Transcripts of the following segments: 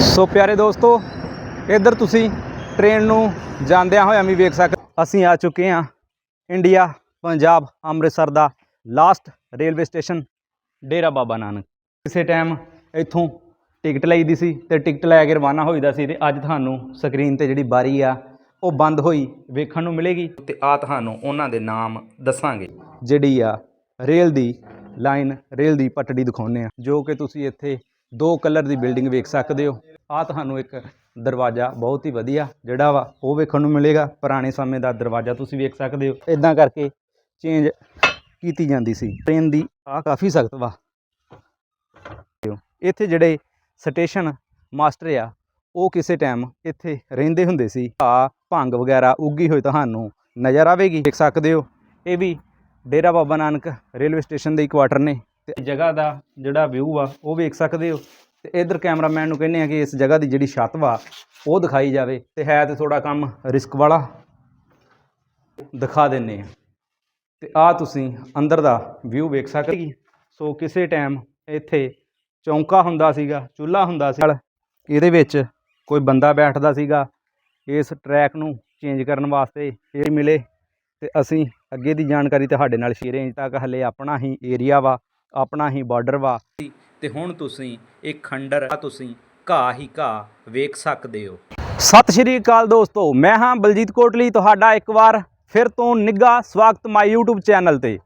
ਸੋ ਪਿਆਰੇ ਦੋਸਤੋ, ਇੱਧਰ ਤੁਸੀਂ ਟ੍ਰੇਨ ਨੂੰ ਜਾਂਦਿਆਂ ਹੋਇਆਂ ਵੀ ਵੇਖ ਸਕਦੇ ਅਸੀਂ ਆ ਚੁੱਕੇ ਹਾਂ ਇੰਡੀਆ ਪੰਜਾਬ ਅੰਮ੍ਰਿਤਸਰ ਦਾ last railway station Dera Baba Nanak. ਕਿਸੇ ਟਾਈਮ ਇੱਥੋਂ ਟਿਕਟ ਲਈ ਦੀ ਸੀ ਤੇ ਟਿਕਟ ਲੈ ਕੇ ਰਵਾਨਾ ਹੋਈਦਾ ਸੀ ਤੇ ਅੱਜ ਤੁਹਾਨੂੰ ਸਕਰੀਨ ਤੇ ਜਿਹੜੀ ਬਾਰੀ ਆ, ਉਹ ਬੰਦ ਹੋਈ ਵੇਖਣ ਨੂੰ ਮਿਲੇਗੀ। ਤੇ ਆ ਤੁਹਾਨੂੰ ਉਹਨਾਂ ਦੇ ਨਾਮ ਦੱਸਾਂਗੇ, ਜਿਹੜੀ ਆ ਰੇਲ ਦੀ ਲਾਈਨ ਰੇਲ ਦੀ ਪਟੜੀ ਦਿਖਾਉਂਦੇ ਆ ਜੋ ਕਿ ਤੁਸੀਂ ਇੱਥੇ ਦੋ ਕਲਰ ਦੀ ਬਿਲਡਿੰਗ ਵੇਖ ਸਕਦੇ ਹੋ। ਆ ਤੁਹਾਨੂੰ ਇੱਕ ਦਰਵਾਜ਼ਾ ਬਹੁਤ ਹੀ ਵਧੀਆ ਜਿਹੜਾ ਵਾ, ਉਹ ਵੇਖਣ ਨੂੰ ਮਿਲੇਗਾ। ਪੁਰਾਣੇ ਸਮੇਂ ਦਾ ਦਰਵਾਜ਼ਾ ਤੁਸੀਂ ਵੇਖ ਸਕਦੇ ਹੋ। ਇਦਾਂ ਕਰਕੇ ਚੇਂਜ ਕੀਤੀ ਜਾਂਦੀ ਸੀ। ਟ੍ਰੇਨ ਦੀ ਆ ਕਾਫੀ ਸਖਤ ਵਾ। ਇੱਥੇ ਜਿਹੜੇ ਸਟੇਸ਼ਨ ਮਾਸਟਰ ਆ, ਉਹ ਕਿਸੇ ਟਾਈਮ ਇੱਥੇ ਰਹਿੰਦੇ ਹੁੰਦੇ ਸੀ। ਆ ਭੰਗ ਵਗੈਰਾ ਉੱਗੀ ਹੋਈ ਤੁਹਾਨੂੰ ਨਜ਼ਰ ਆਵੇਗੀ। ਦੇਖ ਸਕਦੇ ਹੋ। ਇਹ ਵੀ ਡੇਰਾ ਬਾਬਾ ਨਾਨਕ ਰੇਲਵੇ ਸਟੇਸ਼ਨ ਦੇ ਕੁਆਟਰ ਨੇ। ਤੇ ਜਗ੍ਹਾ ਦਾ ਜਿਹੜਾ ਵਿਊ ਆ, ਉਹ ਵੇਖ ਸਕਦੇ ਹੋ। ਤੇ ਇਧਰ ਕੈਮਰਾਮੈਨ ਨੂੰ ਕਹਿੰਦੇ ਆ ਕਿ ਇਸ ਜਗ੍ਹਾ ਦੀ ਜਿਹੜੀ ਛੱਤ ਵਾ, ਉਹ ਦਿਖਾਈ ਜਾਵੇ। ਤੇ ਹੈ ਤੇ ਥੋੜਾ ਕੰਮ ਰਿਸਕ ਵਾਲਾ। ਦਿਖਾ ਦਿੰਨੇ ਆ ਤੇ ਆ ਤੁਸੀਂ ਅੰਦਰ ਦਾ ਵਿਊ ਵੇਖ ਸਕਦੇ ਜੀ ਸੋ ਕਿਸੇ ਟਾਈਮ ਇੱਥੇ ਚੌਂਕਾ ਹੁੰਦਾ ਸੀਗਾ, ਚੁੱਲ੍ਹਾ ਹੁੰਦਾ ਸੀ। ਨਾਲ ਇਹਦੇ ਵਿੱਚ ਕੋਈ ਬੰਦਾ ਬੈਠਦਾ ਸੀਗਾ। ਇਸ ਟਰੈਕ ਨੂੰ ਚੇਂਜ ਕਰਨ ਵਾਸਤੇ ਇਹ ਮਿਲੇ। ਤੇ ਅਸੀਂ ਅੱਗੇ ਦੀ ਜਾਣਕਾਰੀ ਤੁਹਾਡੇ ਨਾਲ ਸ਼ੇਅਰ ਰੇਂਜ ਤੱਕ ਹਲੇ ਆਪਣਾ ਹੀ ਏਰੀਆ ਵਾ। ਆਪਣਾ ਹੀ ਬਾਰਡਰ ਵਾ। ਤੇ ਹੁਣ ਤੁਸੀਂ ਇੱਕ ਖੰਡਰ ਆ ਤੁਸੀਂ ਘਾਹ ਹੀ ਘਾਹ ਵੇਖ ਸਕਦੇ ਹੋ। ਸਤਿ ਸ਼੍ਰੀ ਅਕਾਲ ਦੋਸਤੋ ਮੈਂ ਹਾਂ ਬਲਜੀਤ ਕੋਟਲੀ ਤੁਹਾਡਾ ਇੱਕ ਵਾਰ ਫਿਰ ਤੋਂ ਨਿੱਘਾ ਸਵਾਗਤ ਮਾਈ YouTube ਚੈਨਲ ਤੇ।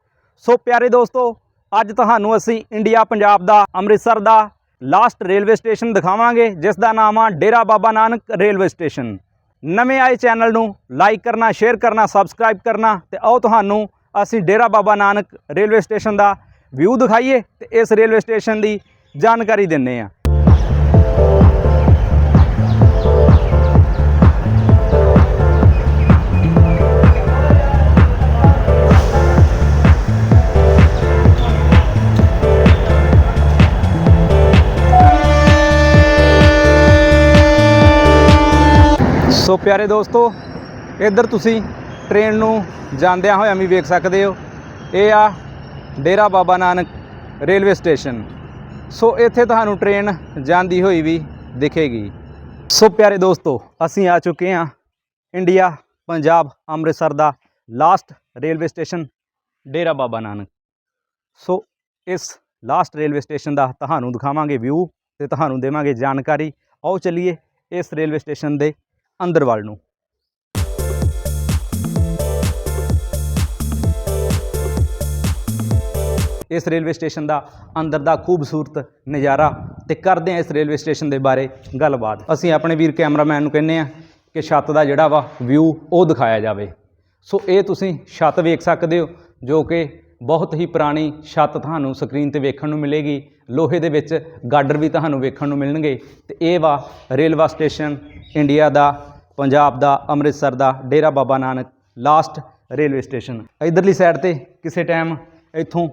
ਸੋ ਪਿਆਰੇ ਦੋਸਤੋ ਅੱਜ ਤੁਹਾਨੂੰ ਅਸੀਂ ਇੰਡੀਆ ਪੰਜਾਬ ਦਾ ਅੰਮ੍ਰਿਤਸਰ ਦਾ ਲਾਸਟ ਰੇਲਵੇ ਸਟੇਸ਼ਨ ਦਿਖਾਵਾਂਗੇ ਜਿਸ ਦਾ ਨਾਮ ਆ ਡੇਰਾ ਬਾਬਾ ਨਾਨਕ ਰੇਲਵੇ ਸਟੇਸ਼ਨ ਨਵੇਂ ਆਏ ਚੈਨਲ ਨੂੰ ਲਾਈਕ ਕਰਨਾ ਸ਼ੇਅਰ ਕਰਨਾ ਸਬਸਕ੍ਰਾਈਬ ਕਰਨਾ ਤੇ ਆਓ ਤੁਹਾਨੂੰ ਅਸੀਂ ਡੇਰਾ ਬਾਬਾ ਨਾਨਕ ਰੇਲਵੇ ਸਟੇਸ਼ਨ ਦਾ ਵਿਊ ਦਿਖਾਈਏ ਤੇ ਇਸ ਰੇਲਵੇ ਸਟੇਸ਼ਨ ਦੀ ਜਾਣਕਾਰੀ ਦਿੰਨੇ ਆ ਸੋ ਪਿਆਰੇ ਦੋਸਤੋ, ਇੱਧਰ ਤੁਸੀਂ ਟ੍ਰੇਨ ਨੂੰ ਜਾਂਦਿਆਂ ਹੋਇਆਂ ਵੀ ਵੇਖ ਸਕਦੇ ਹੋ। ਇਹ ਆ Dera Baba Nanak railway station. So ਇੱਥੇ ਤੁਹਾਨੂੰ ਟ੍ਰੇਨ ਜਾਂਦੀ ਹੋਈ ਵੀ ਦਿਖੇਗੀ। ਸੋ ਪਿਆਰੇ ਦੋਸਤੋ, ਅਸੀਂ ਆ ਚੁੱਕੇ ਹਾਂ ਇੰਡੀਆ, ਪੰਜਾਬ, ਅੰਮ੍ਰਿਤਸਰ ਦਾ last railway station, Dera Baba Nanak. So ਇਸ ਲਾਸਟ ਰੇਲਵੇ ਸਟੇਸ਼ਨ ਦਾ ਤੁਹਾਨੂੰ ਦਿਖਾਵਾਂਗੇ ਵਿਊ ਤੇ ਤੁਹਾਨੂੰ ਦੇਵਾਂਗੇ ਜਾਣਕਾਰੀ। ਆਓ ਚੱਲੀਏ ਇਸ ਰੇਲਵੇ ਸਟੇਸ਼ਨ ਦੇ ਅੰਦਰ ਵੱਲ ਨੂੰ। ਇਸ ਰੇਲਵੇ ਸਟੇਸ਼ਨ ਦਾ ਅੰਦਰ ਦਾ ਖੂਬਸੂਰਤ ਨਜ਼ਾਰਾ ਤੇ ਕਰਦੇ ਹਾਂ ਇਸ ਰੇਲਵੇ ਸਟੇਸ਼ਨ ਦੇ ਬਾਰੇ ਗੱਲਬਾਤ। ਅਸੀਂ ਆਪਣੇ ਵੀਰ ਕੈਮਰਾਮੈਨ ਨੂੰ ਕਹਿੰਨੇ ਆ ਕਿ ਛੱਤ ਦਾ ਜਿਹੜਾ ਵਾ ਵਿਊ ਉਹ ਦਿਖਾਇਆ ਜਾਵੇ। ਸੋ ਇਹ ਤੁਸੀਂ ਛੱਤ ਵੇਖ ਸਕਦੇ ਹੋ, ਜੋ ਕਿ ਬਹੁਤ ਹੀ ਪੁਰਾਣੀ ਛੱਤ ਤੁਹਾਨੂੰ ਸਕਰੀਨ ਤੇ ਵੇਖਣ ਨੂੰ ਮਿਲੇਗੀ। ਲੋਹੇ ਦੇ ਵਿੱਚ ਗਾਡਰ ਵੀ ਤੁਹਾਨੂੰ ਵੇਖਣ ਨੂੰ ਮਿਲਣਗੇ। ਤੇ ਇਹ ਵਾ ਰੇਲਵਾ ਸਟੇਸ਼ਨ ਇੰਡੀਆ ਦਾ, ਪੰਜਾਬ ਦਾ, ਅੰਮ੍ਰਿਤਸਰ ਦਾ, Dera Baba Nanak last railway station. ਇਧਰਲੀ side ਤੇ ਕਿਸੇ ਟਾਈਮ ਇੱਥੋਂ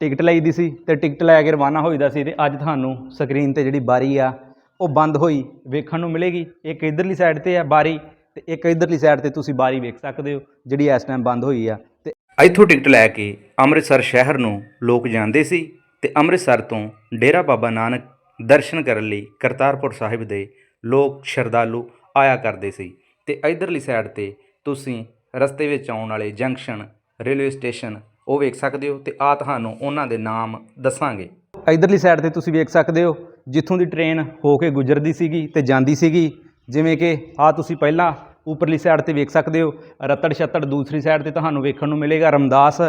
ਟਿਕਟ ਲਈ ਦੀ ਸੀ ਤੇ ਟਿਕਟ ਲੈ ਕੇ ਰਵਾਨਾ ਹੋਈਦਾ ਸੀ ਤੇ ਅੱਜ ਤੁਹਾਨੂੰ ਸਕਰੀਨ ਤੇ ਜਿਹੜੀ ਬਾਰੀ ਆ, ਉਹ ਬੰਦ ਹੋਈ, ਵੇਖਣ ਨੂੰ ਮਿਲੇਗੀ। ਇੱਕ ਇਧਰਲੀ ਸਾਈਡ ਤੇ ਆ ਬਾਰੀ ਤੇ ਇੱਕ ਇਧਰਲੀ ਸਾਈਡ ਤੇ ਤੁਸੀਂ ਬਾਰੀ ਵੇਖ ਸਕਦੇ ਹੋ, ਜਿਹੜੀ ਇਸ ਟਾਈਮ ਬੰਦ ਹੋਈ ਆ ਤੇ ਇੱਥੋਂ ਟਿਕਟ ਲੈ ਕੇ ਅੰਮ੍ਰਿਤਸਰ ਸ਼ਹਿਰ ਨੂੰ ਲੋਕ ਜਾਂਦੇ ਸੀ ਤੇ ਅੰਮ੍ਰਿਤਸਰ ਤੋਂ ਡੇਰਾ ਬਾਬਾ ਨਾਨਕ ਦਰਸ਼ਨ ਕਰਨ ਲਈ ਕਰਤਾਰਪੁਰ ਸਾਹਿਬ ਦੇ ਲੋਕ ਸ਼ਰਧਾਲੂ ਆਇਆ ਕਰਦੇ ਸੀ। ਤੇ ਇਧਰਲੀ ਸਾਈਡ ਤੇ ਤੁਸੀਂ ਰਸਤੇ ਵਿੱਚ ਆਉਣ ਵਾਲੇ ਜੰਕਸ਼ਨ, ਰੇਲਵੇ ਸਟੇਸ਼ਨ ਉਹ ਵੇਖ ਸਕਦੇ ਹੋ ਤੇ ਆ ਤੁਹਾਨੂੰ ਉਹਨਾਂ ਦੇ ਨਾਮ ਦੱਸਾਂਗੇ। ਇਧਰਲੀ ਸਾਈਡ ਤੇ ਤੁਸੀਂ ਵੇਖ ਸਕਦੇ ਹੋ, ਜਿੱਥੋਂ ਦੀ ਟ੍ਰੇਨ ਹੋ ਕੇ ਗੁਜ਼ਰਦੀ ਸੀਗੀ ਤੇ ਜਾਂਦੀ ਸੀਗੀ। ਜਿਵੇਂ ਕਿ ਆ ਤੁਸੀਂ ਪਹਿਲਾਂ ਉੱਪਰਲੀ ਸਾਈਡ ਤੇ ਵੇਖ ਸਕਦੇ ਹੋ, ਰਤੜ ਛੱਤੜ ਦੂਸਰੀ ਸਾਈਡ ਤੇ ਤੁਹਾਨੂੰ ਵੇਖਣ ਨੂੰ ਮਿਲੇਗਾ ਰਮਦਾਸ,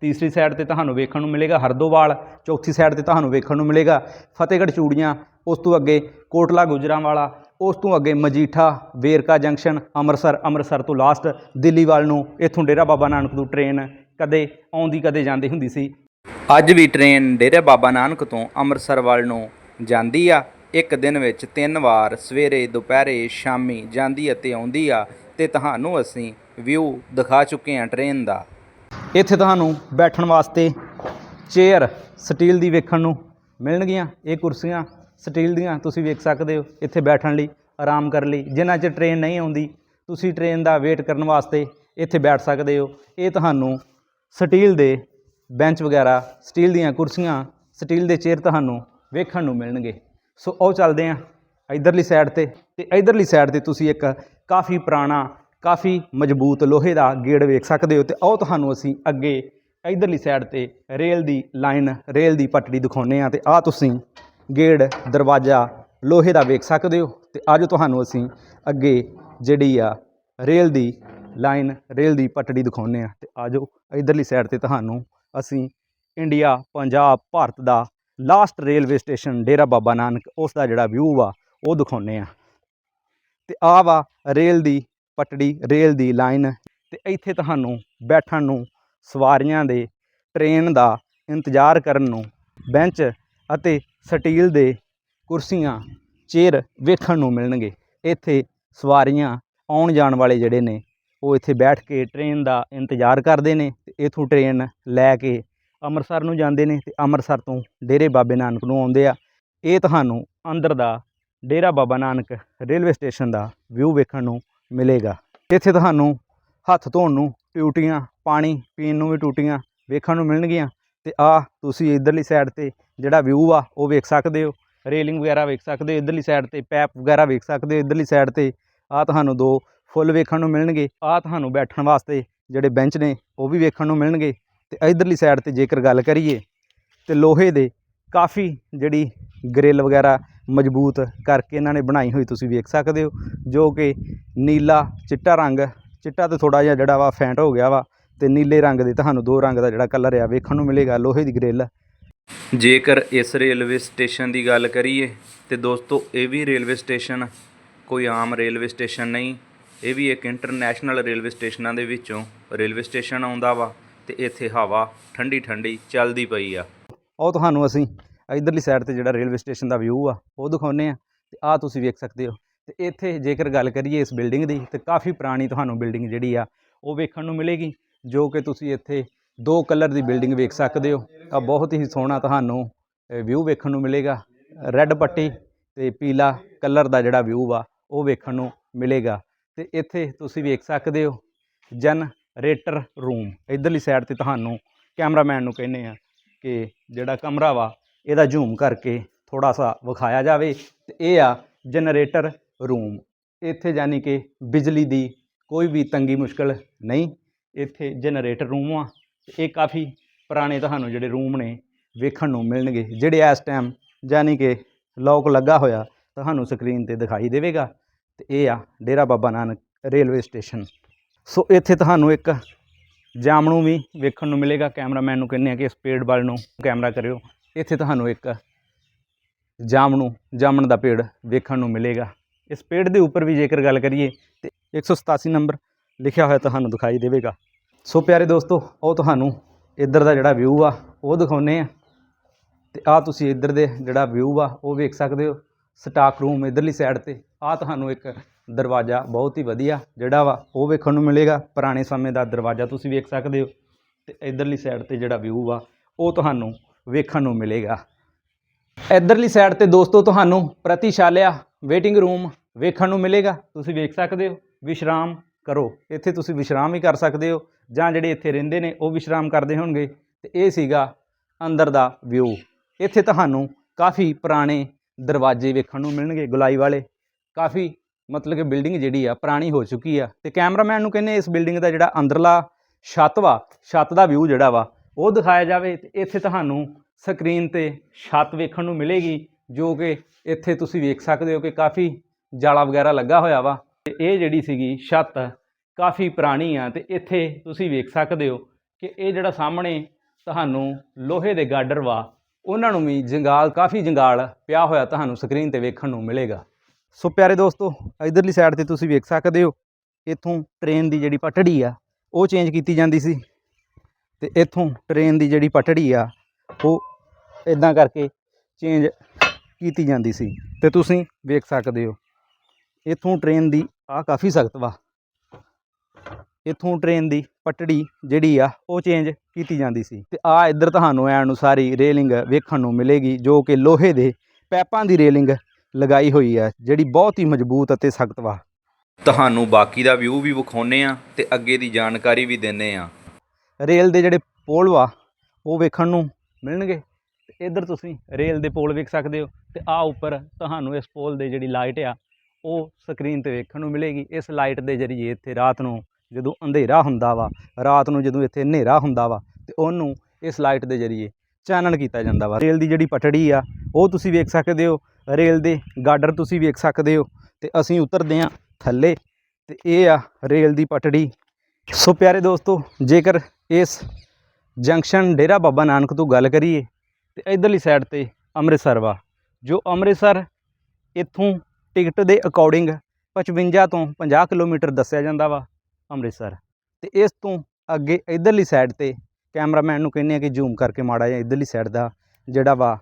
ਤੀਸਰੀ ਸਾਈਡ ਤੇ ਤੁਹਾਨੂੰ ਵੇਖਣ ਨੂੰ ਮਿਲੇਗਾ ਹਰਦੋਵਾਲ, ਚੌਥੀ ਸਾਈਡ ਤੇ ਤੁਹਾਨੂੰ ਵੇਖਣ ਨੂੰ ਮਿਲੇਗਾ ਫਤਿਹਗੜ੍ਹ ਚੂੜੀਆਂ, ਉਸ ਤੋਂ ਅੱਗੇ ਕੋਟਲਾ ਗੁਜਰਾਂਵਾਲਾ ਉਸ ਤੋਂ ਅੱਗੇ ਮਜੀਠਾ ਵੇਰਕਾ ਜੰਕਸ਼ਨ ਅੰਮ੍ਰਿਤਸਰ ਅੰਮ੍ਰਿਤਸਰ ਤੋਂ ਲਾਸਟ ਦਿੱਲੀ ਵੱਲ ਨੂੰ ਇੱਥੋਂ ਡੇਰਾ ਬਾਬਾ ਨਾਨਕ ਤੋਂ ਟ੍ਰੇਨ ਕਦੇ ਆਉਂਦੀ ਕਦੇ ਜਾਂਦੀ ਹੁੰਦੀ ਸੀ। ਅੱਜ ਵੀ ਟ੍ਰੇਨ ਡੇਰਾ ਬਾਬਾ ਨਾਨਕ ਤੋਂ ਅੰਮ੍ਰਿਤਸਰ ਵੱਲ ਨੂੰ ਜਾਂਦੀ ਆ। ਇੱਕ ਦਿਨ ਵਿੱਚ ਤਿੰਨ ਵਾਰ ਸਵੇਰੇ ਦੁਪਹਿਰੇ ਸ਼ਾਮੀ ਜਾਂਦੀ ਅਤੇ ਆਉਂਦੀ ਆ ਤੇ ਤੁਹਾਨੂੰ ਅਸੀਂ ਵਿਊ ਦਿਖਾ ਚੁੱਕੇ ਹਾਂ ਟ੍ਰੇਨ ਦਾ। ਇੱਥੇ ਤੁਹਾਨੂੰ ਬੈਠਣ ਵਾਸਤੇ ਚੇਅਰ ਸਟੀਲ ਦੀ ਵੇਖਣ ਨੂੰ ਮਿਲਣਗੀਆਂ ਇਹ ਕੁਰਸੀਆਂ। ਸਟੀਲ ਦੀਆਂ ਤੁਸੀਂ ਵੇਖ ਸਕਦੇ ਹੋ, ਇੱਥੇ ਬੈਠਣ ਲਈ, ਆਰਾਮ ਕਰਨ ਲਈ। ਜਿਨ੍ਹਾਂ 'ਚ ਟ੍ਰੇਨ ਨਹੀਂ ਆਉਂਦੀ, ਤੁਸੀਂ ਟ੍ਰੇਨ ਦਾ ਵੇਟ ਕਰਨ ਵਾਸਤੇ ਇੱਥੇ ਬੈਠ ਸਕਦੇ ਹੋ। ਇਹ ਤੁਹਾਨੂੰ ਸਟੀਲ ਦੇ ਬੈਂਚ ਵਗੈਰਾ, ਸਟੀਲ ਦੀਆਂ ਕੁਰਸੀਆਂ, ਸਟੀਲ ਦੇ ਚੇਅਰ ਤੁਹਾਨੂੰ ਵੇਖਣ ਨੂੰ ਮਿਲਣਗੇ। ਸੋ ਆਓ ਚੱਲਦੇ ਹਾਂ ਇਧਰਲੀ ਸਾਈਡ ਤੇ ਤੇ ਇਧਰਲੀ ਸਾਈਡ ਤੇ ਤੁਸੀਂ ਇੱਕ ਕਾਫੀ ਪੁਰਾਣਾ, ਕਾਫੀ ਮਜ਼ਬੂਤ ਲੋਹੇ ਦਾ ਗੇੜ ਵੇਖ ਸਕਦੇ ਹੋ ਤੇ ਆਓ ਤੁਹਾਨੂੰ ਅਸੀਂ ਅੱਗੇ ਇਧਰਲੀ ਸਾਈਡ ਤੇ ਰੇਲ ਦੀ ਲਾਈਨ ਰੇਲ ਦੀ ਪਟੜੀ ਦਿਖਾਉਂਦੇ ਆ ਤੇ ਆ ਤੁਸੀਂ ਗੇੜ, ਦਰਵਾਜ਼ਾ, ਲੋਹੇ ਦਾ ਵੇਖ ਸਕਦੇ ਹੋ ਤੇ ਅੱਜ ਤੁਹਾਨੂੰ ਅਸੀਂ ਅੱਗੇ ਜਿਹੜੀ ਆ ਰੇਲ ਦੀ ਲਾਈਨ, ਰੇਲ ਦੀ ਪਟੜੀ ਦਿਖਾਉਂਦੇ ਆ ਤੇ ਆਜੋ ਇਧਰਲੀ ਸਾਈਡ ਤੇ ਤੁਹਾਨੂੰ ਅਸੀਂ ਇੰਡੀਆ ਪੰਜਾਬ ਭਾਰਤ ਦਾ last railway station Dera Baba Nanak, ਉਸ ਦਾ ਜਿਹੜਾ ਵਿਊ ਆ, ਉਹ ਦਿਖਾਉਂਦੇ ਆ ਤੇ ਆ ਵਾ ਰੇਲ ਦੀ ਪਟੜੀ, ਰੇਲ ਦੀ ਲਾਈਨ ਤੇ ਇੱਥੇ ਤੁਹਾਨੂੰ ਬੈਠਣ ਨੂੰ, ਸਵਾਰੀਆਂ ਦੇ ਟ੍ਰੇਨ ਦਾ ਇੰਤਜ਼ਾਰ ਕਰਨ ਨੂੰ, ਬੈਂਚ ਅਤੇ ਸਟੀਲ ਦੇ ਕੁਰਸੀਆਂ ਚੇਅਰ ਵੇਖਣ ਨੂੰ ਮਿਲਣਗੇ। ਇੱਥੇ ਸਵਾਰੀਆਂ ਆਉਣ ਜਾਣ ਵਾਲੇ ਜਿਹੜੇ ਨੇ, ਉਹ ਇੱਥੇ ਬੈਠ ਕੇ ਟ੍ਰੇਨ ਦਾ ਇੰਤਜ਼ਾਰ ਕਰਦੇ ਨੇ ਤੇ ਇਥੋਂ ਟ੍ਰੇਨ ਲੈ ਕੇ ਅੰਮ੍ਰਿਤਸਰ ਨੂੰ ਜਾਂਦੇ ਨੇ ਤੇ ਅੰਮ੍ਰਿਤਸਰ ਤੋਂ ਡੇਰੇ ਬਾਬੇ ਨਾਨਕ ਨੂੰ ਆਉਂਦੇ ਆ। ਇਹ ਤੁਹਾਨੂੰ ਅੰਦਰ ਦਾ ਡੇਰਾ ਬਾਬਾ ਨਾਨਕ ਰੇਲਵੇ ਸਟੇਸ਼ਨ ਦਾ ਵਿਊ ਵੇਖਣ ਨੂੰ ਮਿਲੇਗਾ। ਇੱਥੇ ਤੁਹਾਨੂੰ ਹੱਥ ਧੋਣ ਨੂੰ ਟੂਟੀਆਂ, ਪਾਣੀ ਪੀਣ ਨੂੰ ਵੀ ਟੂਟੀਆਂ ਵੇਖਣ ਨੂੰ ਮਿਲਣਗੀਆਂ। ਤੇ ਆ ਤੁਸੀਂ ਇਧਰਲੀ ਸਾਈਡ ਤੇ ਜਿਹੜਾ ਵਿਊ ਆ, ਉਹ ਵੇਖ ਸਕਦੇ ਹੋ। ਰੇਲਿੰਗ ਵਗੈਰਾ ਵੇਖ ਸਕਦੇ ਹੋ ਇਧਰਲੀ ਸਾਈਡ ਤੇ, ਪੈਪ ਵਗੈਰਾ ਵੇਖ ਸਕਦੇ ਹੋ ਇਧਰਲੀ ਸਾਈਡ ਤੇ। ਆ ਤੁਹਾਨੂੰ ਦੋ ਫੁੱਲ ਵੇਖਣ ਨੂੰ ਮਿਲਣਗੇ। ਆ ਤੁਹਾਨੂੰ ਬੈਠਣ ਵਾਸਤੇ ਜਿਹੜੇ ਬੈਂਚ ਨੇ, ਉਹ ਵੀ ਵੇਖਣ ਨੂੰ ਮਿਲਣਗੇ। ਤੇ ਇਧਰਲੀ ਸਾਈਡ ਤੇ ਜੇਕਰ ਗੱਲ ਕਰੀਏ, ਤੇ ਲੋਹੇ ਦੇ ਕਾਫੀ ਜਿਹੜੀ ਗ੍ਰਿਲ ਵਗੈਰਾ ਮਜ਼ਬੂਤ ਕਰਕੇ ਇਹਨਾਂ ਨੇ ਬਣਾਈ ਹੋਈ ਤੁਸੀਂ ਵੇਖ ਸਕਦੇ ਹੋ, ਜੋ ਕਿ ਨੀਲਾ ਚਿੱਟਾ ਰੰਗ, ਚਿੱਟਾ ਤੇ ਥੋੜਾ ਜਿਹਾ ਜਿਹੜਾ ਵਾ ਫੈਂਟ ਹੋ ਗਿਆ ਵਾ। ਤੇ ਨੀਲੇ ਰੰਗ ਦੇ ਤੁਹਾਨੂੰ ਦੋ ਰੰਗ ਦਾ ਜਿਹੜਾ ਕਲਰ ਆ ਵੇਖਣ ਨੂੰ ਮਿਲੇਗਾ ਲੋਹੇ ਦੀ ਗ੍ਰਿਲ ਜੇਕਰ ਇਸ ਰੇਲਵੇ ਸਟੇਸ਼ਨ ਦੀ ਗੱਲ ਕਰੀਏ ਤੇ ਦੋਸਤੋ ਇਹ ਵੀ ਰੇਲਵੇ ਸਟੇਸ਼ਨ ਕੋਈ ਆਮ ਰੇਲਵੇ ਸਟੇਸ਼ਨ ਨਹੀਂ ਇਹ ਵੀ ਇੱਕ ਇੰਟਰਨੈਸ਼ਨਲ ਰੇਲਵੇ ਸਟੇਸ਼ਨਾਂ ਦੇ ਵਿੱਚੋਂ ਰੇਲਵੇ ਸਟੇਸ਼ਨ ਆਉਂਦਾ ਵਾ ਤੇ ਇੱਥੇ ਹਵਾ ਠੰਡੀ ਠੰਡੀ ਚੱਲਦੀ ਪਈ ਆ। ਉਹ ਤੁਹਾਨੂੰ ਅਸੀਂ ਇਧਰਲੀ ਸਾਈਡ ਤੇ ਜਿਹੜਾ ਰੇਲਵੇ ਸਟੇਸ਼ਨ ਦਾ ਵਿਊ ਆ ਉਹ ਦਿਖਾਉਂਦੇ ਆ ਤੇ ਆ ਤੁਸੀਂ ਵੇਖ ਸਕਦੇ ਹੋ। ਤੇ ਇੱਥੇ ਜੇਕਰ ਗੱਲ ਕਰੀਏ ਇਸ ਬਿਲਡਿੰਗ ਦੀ ਤੇ ਕਾਫੀ ਪੁਰਾਣੀ ਤੁਹਾਨੂੰ ਬਿਲਡਿੰਗ ਜਿਹੜੀ ਆ ਉਹ ਵੇਖਣ ਨੂੰ ਮਿਲੇਗੀ। ਜੋ ਕਿ ਤੁਸੀਂ ਇੱਥੇ ਦੋ ਕਲਰ ਦੀ ਬਿਲਡਿੰਗ ਵੇਖ ਸਕਦੇ ਹੋ। ਤਾਂ ਬਹੁਤ ਹੀ ਸੋਹਣਾ ਤੁਹਾਨੂੰ ਵਿਊ ਵੇਖਣ ਨੂੰ ਮਿਲੇਗਾ। ਰੈੱਡ ਪੱਟੀ ਤੇ ਪੀਲਾ ਕਲਰ ਦਾ ਜਿਹੜਾ ਵਿਊ ਆ, ਉਹ ਵੇਖਣ ਨੂੰ ਮਿਲੇਗਾ। ਤੇ ਇੱਥੇ ਤੁਸੀਂ ਵੇਖ ਸਕਦੇ ਹੋ ਜਨਰੇਟਰ ਰੂਮ ਇਧਰਲੀ ਸਾਈਡ ਤੇ ਤੁਹਾਨੂੰ ਕੈਮਰਾਮੈਨ ਨੂੰ ਕਹਿੰਦੇ ਆ ਕਿ ਜਿਹੜਾ ਕਮਰਾ ਵਾ, ਇਹਦਾ ਜ਼ੂਮ ਕਰਕੇ ਥੋੜਾ ਸਾ ਵਿਖਾਇਆ ਜਾਵੇ। ਤੇ ਇਹ ਆ ਜਨਰੇਟਰ ਰੂਮ ਇੱਥੇ ਯਾਨੀ ਕਿ ਬਿਜਲੀ ਦੀ ਕੋਈ ਵੀ ਤੰਗੀ ਮੁਸ਼ਕਲ ਨਹੀਂ ਇੱਥੇ ਜਨਰੇਟਰ ਰੂਮ ਆ ਇਹ ਕਾਫੀ ਪੁਰਾਣੇ ਤੁਹਾਨੂੰ ਜਿਹੜੇ ਰੂਮ ਨੇ, ਵੇਖਣ ਨੂੰ ਮਿਲਣਗੇ, ਜਿਹੜੇ ਇਸ ਟਾਈਮ ਯਾਨੀ ਕਿ ਲੋਕ ਲੱਗਾ ਹੋਇਆ, ਤੁਹਾਨੂੰ ਸਕਰੀਨ ਤੇ ਦਿਖਾਈ ਦੇਵੇਗਾ। ਤੇ ਇਹ ਆ Dera Baba Nanak railway station so ਇੱਥੇ ਤੁਹਾਨੂੰ ਇੱਕ ਜਾਮਣੂ ਵੀ ਵੇਖਣ ਨੂੰ ਮਿਲੇਗਾ। ਕੈਮਰਾਮੈਨ ਨੂੰ ਕਹਿੰਦੇ ਆ ਕਿ ਸਪੀਡ ਵੱਲ ਨੂੰ ਕੈਮਰਾ ਕਰਿਓ। ਇੱਥੇ ਤੁਹਾਨੂੰ ਇੱਕ ਜਾਮਣੂ, ਜਾਮਣ ਦਾ ਪੇੜ ਵੇਖਣ ਨੂੰ ਮਿਲੇਗਾ। ਇਸ ਪੇੜ ਦੇ ਉੱਪਰ ਵੀ ਜੇਕਰ ਗੱਲ ਕਰੀਏ, ਤੇ 187 ਨੰਬਰ ਲਿਖਿਆ ਹੋਇਆ ਤੁਹਾਨੂੰ ਦਿਖਾਈ ਦੇਵੇਗਾ। ਸੋ ਪਿਆਰੇ ਦੋਸਤੋ, ਉਹ ਤੁਹਾਨੂੰ ਇੱਧਰ ਦਾ ਜਿਹੜਾ ਵਿਊ ਆ, ਉਹ ਦਿਖਾਉਨੇ ਆ। ਤੇ ਆ ਤੁਸੀਂ ਇੱਧਰ ਦੇ ਜਿਹੜਾ ਵਿਊ ਆ, ਉਹ ਵੇਖ ਸਕਦੇ ਹੋ। ਸਟਾਕ ਰੂਮ ਇੱਧਰਲੀ ਸਾਈਡ ਤੇ ਆ ਤੁਹਾਨੂੰ ਇੱਕ ਦਰਵਾਜ਼ਾ ਬਹੁਤ ਹੀ ਵਧੀਆ ਜਿਹੜਾ ਵਾ, ਉਹ ਵੇਖਣ ਨੂੰ ਮਿਲੇਗਾ। ਪੁਰਾਣੇ ਸਮੇਂ ਦਾ ਦਰਵਾਜ਼ਾ ਤੁਸੀਂ ਵੇਖ ਸਕਦੇ ਹੋ। ਤੇ ਇੱਧਰਲੀ ਸਾਈਡ ਤੇ ਜਿਹੜਾ ਵਿਊ ਆ, ਉਹ ਤੁਹਾਨੂੰ ਵੇਖਣ ਨੂੰ ਮਿਲੇਗਾ। ਇੱਧਰਲੀ ਸਾਈਡ ਤੇ ਦੋਸਤੋ, ਤੁਹਾਨੂੰ ਪ੍ਰਤੀਸ਼ਾਲਿਆ ਵੇਟਿੰਗ ਰੂਮ ਵੇਖਣ ਨੂੰ ਮਿਲੇਗਾ। ਤੁਸੀਂ ਵੇਖ ਸਕਦੇ ਹੋ, ਵਿਸ਼ਰਾਮ ਕਰੋ। ਇੱਥੇ ਤੁਸੀਂ ਵਿਸ਼ਰਾਮ ਵੀ ਕਰ ਸਕਦੇ ਹੋ ਜਾਂ ਜਿਹੜੇ ਇੱਥੇ ਰਹਿੰਦੇ ਨੇ, ਉਹ ਵਿਸ਼ਰਾਮ ਕਰਦੇ ਹੋਣਗੇ। ਤੇ ਇਹ ਸੀਗਾ ਅੰਦਰ ਦਾ ਵਿਊ। ਇੱਥੇ ਤੁਹਾਨੂੰ ਕਾਫੀ ਪੁਰਾਣੇ ਦਰਵਾਜ਼ੇ ਵੇਖਣ ਨੂੰ ਮਿਲਣਗੇ, ਗੁਲਾਈ ਵਾਲੇ। ਕਾਫੀ ਮਤਲਬ ਕਿ ਬਿਲਡਿੰਗ ਜਿਹੜੀ ਆ, ਪੁਰਾਣੀ ਹੋ ਚੁੱਕੀ ਆ। ਤੇ ਕੈਮਰਾਮੈਨ ਨੂੰ ਕਹਿੰਦੇ ਇਸ ਬਿਲਡਿੰਗ ਦਾ ਜਿਹੜਾ ਅੰਦਰਲਾ ਛੱਤ ਵਾ, ਛੱਤ ਦਾ ਵਿਊ ਜਿਹੜਾ ਵਾ, ਉਹ ਦਿਖਾਇਆ ਜਾਵੇ। ਤੇ ਇੱਥੇ ਤੁਹਾਨੂੰ ਸਕਰੀਨ ਤੇ ਛੱਤ ਵੇਖਣ ਨੂੰ ਮਿਲੇਗੀ, ਜੋ ਕਿ ਇੱਥੇ ਤੁਸੀਂ ਵੇਖ ਸਕਦੇ ਹੋ ਕਿ ਕਾਫੀ ਜਾਲਾ ਵਗੈਰਾ ਲੱਗਾ ਹੋਇਆ ਵਾ। ਤੇ ਇਹ ਜਿਹੜੀ ਸੀਗੀ ਛੱਤ ਕਾਫੀ ਪੁਰਾਣੀ ਆ ਤੇ ਇੱਥੇ ਤੁਸੀਂ ਵੇਖ ਸਕਦੇ ਹੋ ਕਿ ਇਹ ਜਿਹੜਾ ਸਾਹਮਣੇ ਤੁਹਾਨੂੰ ਲੋਹੇ ਦੇ ਗਾਡਰ ਵਾ, ਉਹਨਾਂ ਨੂੰ ਵੀ ਜੰਗਾਲ, ਕਾਫੀ ਜੰਗਾਲ ਪਿਆ ਹੋਇਆ ਤੁਹਾਨੂੰ ਸਕਰੀਨ ਤੇ ਵੇਖਣ ਨੂੰ ਮਿਲੇਗਾ। ਸੋ ਪਿਆਰੇ ਦੋਸਤੋ, ਇਧਰਲੀ ਸਾਈਡ ਤੇ ਤੁਸੀਂ ਵੇਖ ਸਕਦੇ ਹੋ, ਇੱਥੋਂ ਟ੍ਰੇਨ ਦੀ ਜਿਹੜੀ ਪਟੜੀ ਆ, ਉਹ ਚੇਂਜ ਕੀਤੀ ਜਾਂਦੀ ਸੀ ਤੇ ਇੱਥੋਂ ਟ੍ਰੇਨ ਦੀ ਜਿਹੜੀ ਪਟੜੀ ਆ, ਉਹ ਇਦਾਂ ਕਰਕੇ ਚੇਂਜ ਕੀਤੀ ਜਾਂਦੀ ਸੀ ਤੇ ਤੁਸੀਂ ਵੇਖ ਸਕਦੇ ਹੋ, ਇੱਥੋਂ ਟ੍ਰੇਨ ਦੀ ਆ ਕਾਫੀ ਸਖਤ ਵਾ। ਇੱਥੋਂ ਟ੍ਰੇਨ ਦੀ ਪਟੜੀ ਜਿਹੜੀ ਆ ਉਹ ਚੇਂਜ ਕੀਤੀ ਜਾਂਦੀ ਸੀ। ਤੇ ਆ ਇੱਧਰ ਤੁਹਾਨੂੰ ਐ ਨੂੰ ਸਾਰੀ ਰੇਲਿੰਗ ਵੇਖਣ ਨੂੰ ਮਿਲੇਗੀ ਜੋ ਕਿ ਲੋਹੇ ਦੇ ਪੈਪਾਂ ਦੀ ਰੇਲਿੰਗ ਲਗਾਈ ਹੋਈ ਆ ਜਿਹੜੀ ਬਹੁਤ ਹੀ ਮਜ਼ਬੂਤ ਅਤੇ ਸਖਤ ਵਾ। ਤੁਹਾਨੂੰ ਬਾਕੀ ਦਾ ਵਿਊ ਵੀ ਵਿਖਾਉਨੇ ਆ ਤੇ ਅੱਗੇ ਦੀ ਜਾਣਕਾਰੀ ਵੀ ਦਿੰਨੇ ਆ। ਰੇਲ ਦੇ ਜਿਹੜੇ ਪੋਲ ਵਾ ਉਹ ਵੇਖਣ ਨੂੰ ਮਿਲਣਗੇ। ਤੇ ਇੱਧਰ ਤੁਸੀਂ ਰੇਲ ਦੇ ਪੋਲ ਵੇਖ ਸਕਦੇ ਹੋ। ਤੇ ਆ ਉੱਪਰ ਤੁਹਾਨੂੰ ਇਸ ਪੋਲ ਦੇ ਜਿਹੜੀ ਲਾਈਟ ਆ ਉਹ ਸਕਰੀਨ ਤੇ ਵੇਖਣ ਨੂੰ ਮਿਲੇਗੀ। ਇਸ ਲਾਈਟ ਦੇ ਜ਼ਰੀਏ ਇੱਥੇ ਰਾਤ ਨੂੰ ਜਦੋਂ ਅੰਧੇਰਾ ਹੁੰਦਾ ਵਾ, ਰਾਤ ਨੂੰ ਜਦੋਂ ਇੱਥੇ ਹਨੇਰਾ ਹੁੰਦਾ ਵਾ, ਤੇ ਉਹਨੂੰ ਇਸ ਲਾਈਟ ਦੇ ਜ਼ਰੀਏ ਚਾਨਣ ਕੀਤਾ ਜਾਂਦਾ ਵਾ। ਰੇਲ ਦੀ ਜਿਹੜੀ ਪਟੜੀ ਆ, ਉਹ ਤੁਸੀਂ ਵੇਖ ਸਕਦੇ ਹੋ। ਰੇਲ ਦੇ ਗਾਡਰ ਤੁਸੀਂ ਵੇਖ ਸਕਦੇ ਹੋ। ਤੇ ਅਸੀਂ ਉਤਰਦੇ ਹਾਂ ਥੱਲੇ, ਤੇ ਇਹ ਆ ਰੇਲ ਦੀ ਪਟੜੀ। ਸੋ ਪਿਆਰੇ ਦੋਸਤੋ, ਜੇਕਰ ਇਸ ਜੰਕਸ਼ਨ ਡੇਰਾ ਬਾਬਾ ਨਾਨਕ ਤੋਂ ਗੱਲ ਕਰੀਏ, ਤੇ ਇਧਰਲੀ ਸਾਈਡ ਤੇ ਅੰਮ੍ਰਿਤਸਰ ਵਾ। ਜੋ ਅੰਮ੍ਰਿਤਸਰ ਇੱਥੋਂ ਟਿਕਟ ਦੇ ਅਕੋਰਡਿੰਗ 55 ਤੋਂ 50 ਕਿਲੋਮੀਟਰ ਦੱਸਿਆ ਜਾਂਦਾ ਵਾ ਅੰਮ੍ਰਿਤਸਰ। ਤੇ ਇਸ ਤੋਂ ਅੱਗੇ ਇਧਰਲੀ ਸਾਈਡ ਤੇ ਕੈਮਰਾਮੈਨ ਨੂੰ ਕਹਿੰਦੇ ਆ ਕਿ ਜ਼ੂਮ ਕਰਕੇ ਮਾੜਾ ਜਿਹਾ ਇਧਰਲੀ ਸਾਈਡ ਦਾ ਜਿਹੜਾ ਵਾ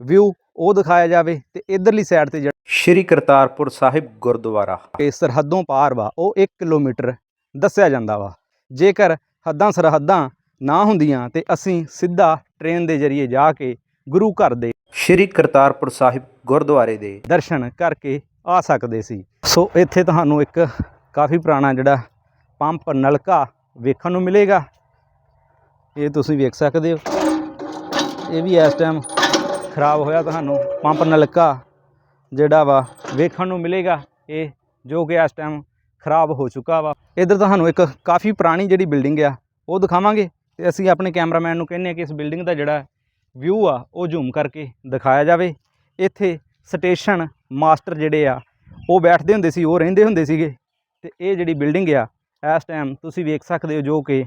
ਵਿਊ ਉਹ ਦਿਖਾਇਆ ਜਾਵੇ ਤੇ ਇਧਰਲੀ ਸਾਈਡ ਤੇ ਜਿਹੜਾ ਸ਼੍ਰੀ ਕਰਤਾਰਪੁਰ ਸਾਹਿਬ ਗੁਰਦੁਆਰਾ। ਕਿ ਸਰਹੱਦੋਂ ਪਾਰ ਵਾ ਉਹ 1 ਕਿਲੋਮੀਟਰ ਦੱਸਿਆ ਜਾਂਦਾ ਵਾ। ਜੇਕਰ ਹੱਦਾਂ ਸਰਹੱਦਾਂ ਨਾ ਹੁੰਦੀਆਂ ਤੇ ਅਸੀਂ ਸਿੱਧਾ ਟ੍ਰੇਨ ਦੇ ਜ਼ਰੀਏ ਜਾ ਕੇ ਗੁਰੂ ਘਰ ਦੇ ਸ਼੍ਰੀ ਕਰਤਾਰਪੁਰ ਸਾਹਿਬ ਗੁਰਦੁਆਰੇ ਦੇ ਦਰਸ਼ਨ ਕਰਕੇ ਆ ਸਕਦੇ ਸੀ। ਸੋ ਇੱਥੇ ਤੁਹਾਨੂੰ ਇੱਕ ਕਾਫੀ ਪੁਰਾਣਾ ਜਿਹੜਾ ਪੰਪ ਨਲਕਾ ਵੇਖਣ ਨੂੰ ਮਿਲੇਗਾ। ਇਹ ਤੁਸੀਂ ਵੇਖ ਸਕਦੇ ਹੋ। ਇਹ ਵੀ ਇਸ ਟਾਈਮ ਖਰਾਬ ਹੋਇਆ ਤੁਹਾਨੂੰ ਪੰਪ ਨਲਕਾ ਜਿਹੜਾ ਵਾ ਵੇਖਣ ਨੂੰ ਮਿਲੇਗਾ। ਇਹ ਜੋ ਕਿ ਇਸ ਟਾਈਮ ਖਰਾਬ ਹੋ ਚੁੱਕਾ ਵਾ। ਇੱਧਰ ਤੁਹਾਨੂੰ ਇੱਕ ਕਾਫੀ ਪੁਰਾਣੀ ਜਿਹੜੀ ਬਿਲਡਿੰਗ ਆ, ਉਹ ਦਿਖਾਵਾਂਗੇ ਤੇ ਅਸੀਂ ਆਪਣੇ ਕੈਮਰਾਮੈਨ ਨੂੰ ਕਹਿੰਦੇ ਆ ਕਿ ਇਸ ਬਿਲਡਿੰਗ ਦਾ ਜਿਹੜਾ ਵਿਊ ਆ, ਉਹ ਜ਼ੂਮ ਕਰਕੇ ਦਿਖਾਇਆ ਜਾਵੇ। ਇੱਥੇ ਸਟੇਸ਼ਨ ਮਾਸਟਰ ਜਿਹੜੇ ਆ, ਉਹ ਬੈਠਦੇ ਹੁੰਦੇ ਸੀ, ਉਹ ਰਹਿੰਦੇ ਹੁੰਦੇ ਸੀਗੇ। ਤੇ ਇਹ ਜਿਹੜੀ ਬਿਲਡਿੰਗ ਆ, ਇਸ ਟਾਈਮ ਤੁਸੀਂ ਵੇਖ ਸਕਦੇ ਹੋ ਜੋ ਕਿ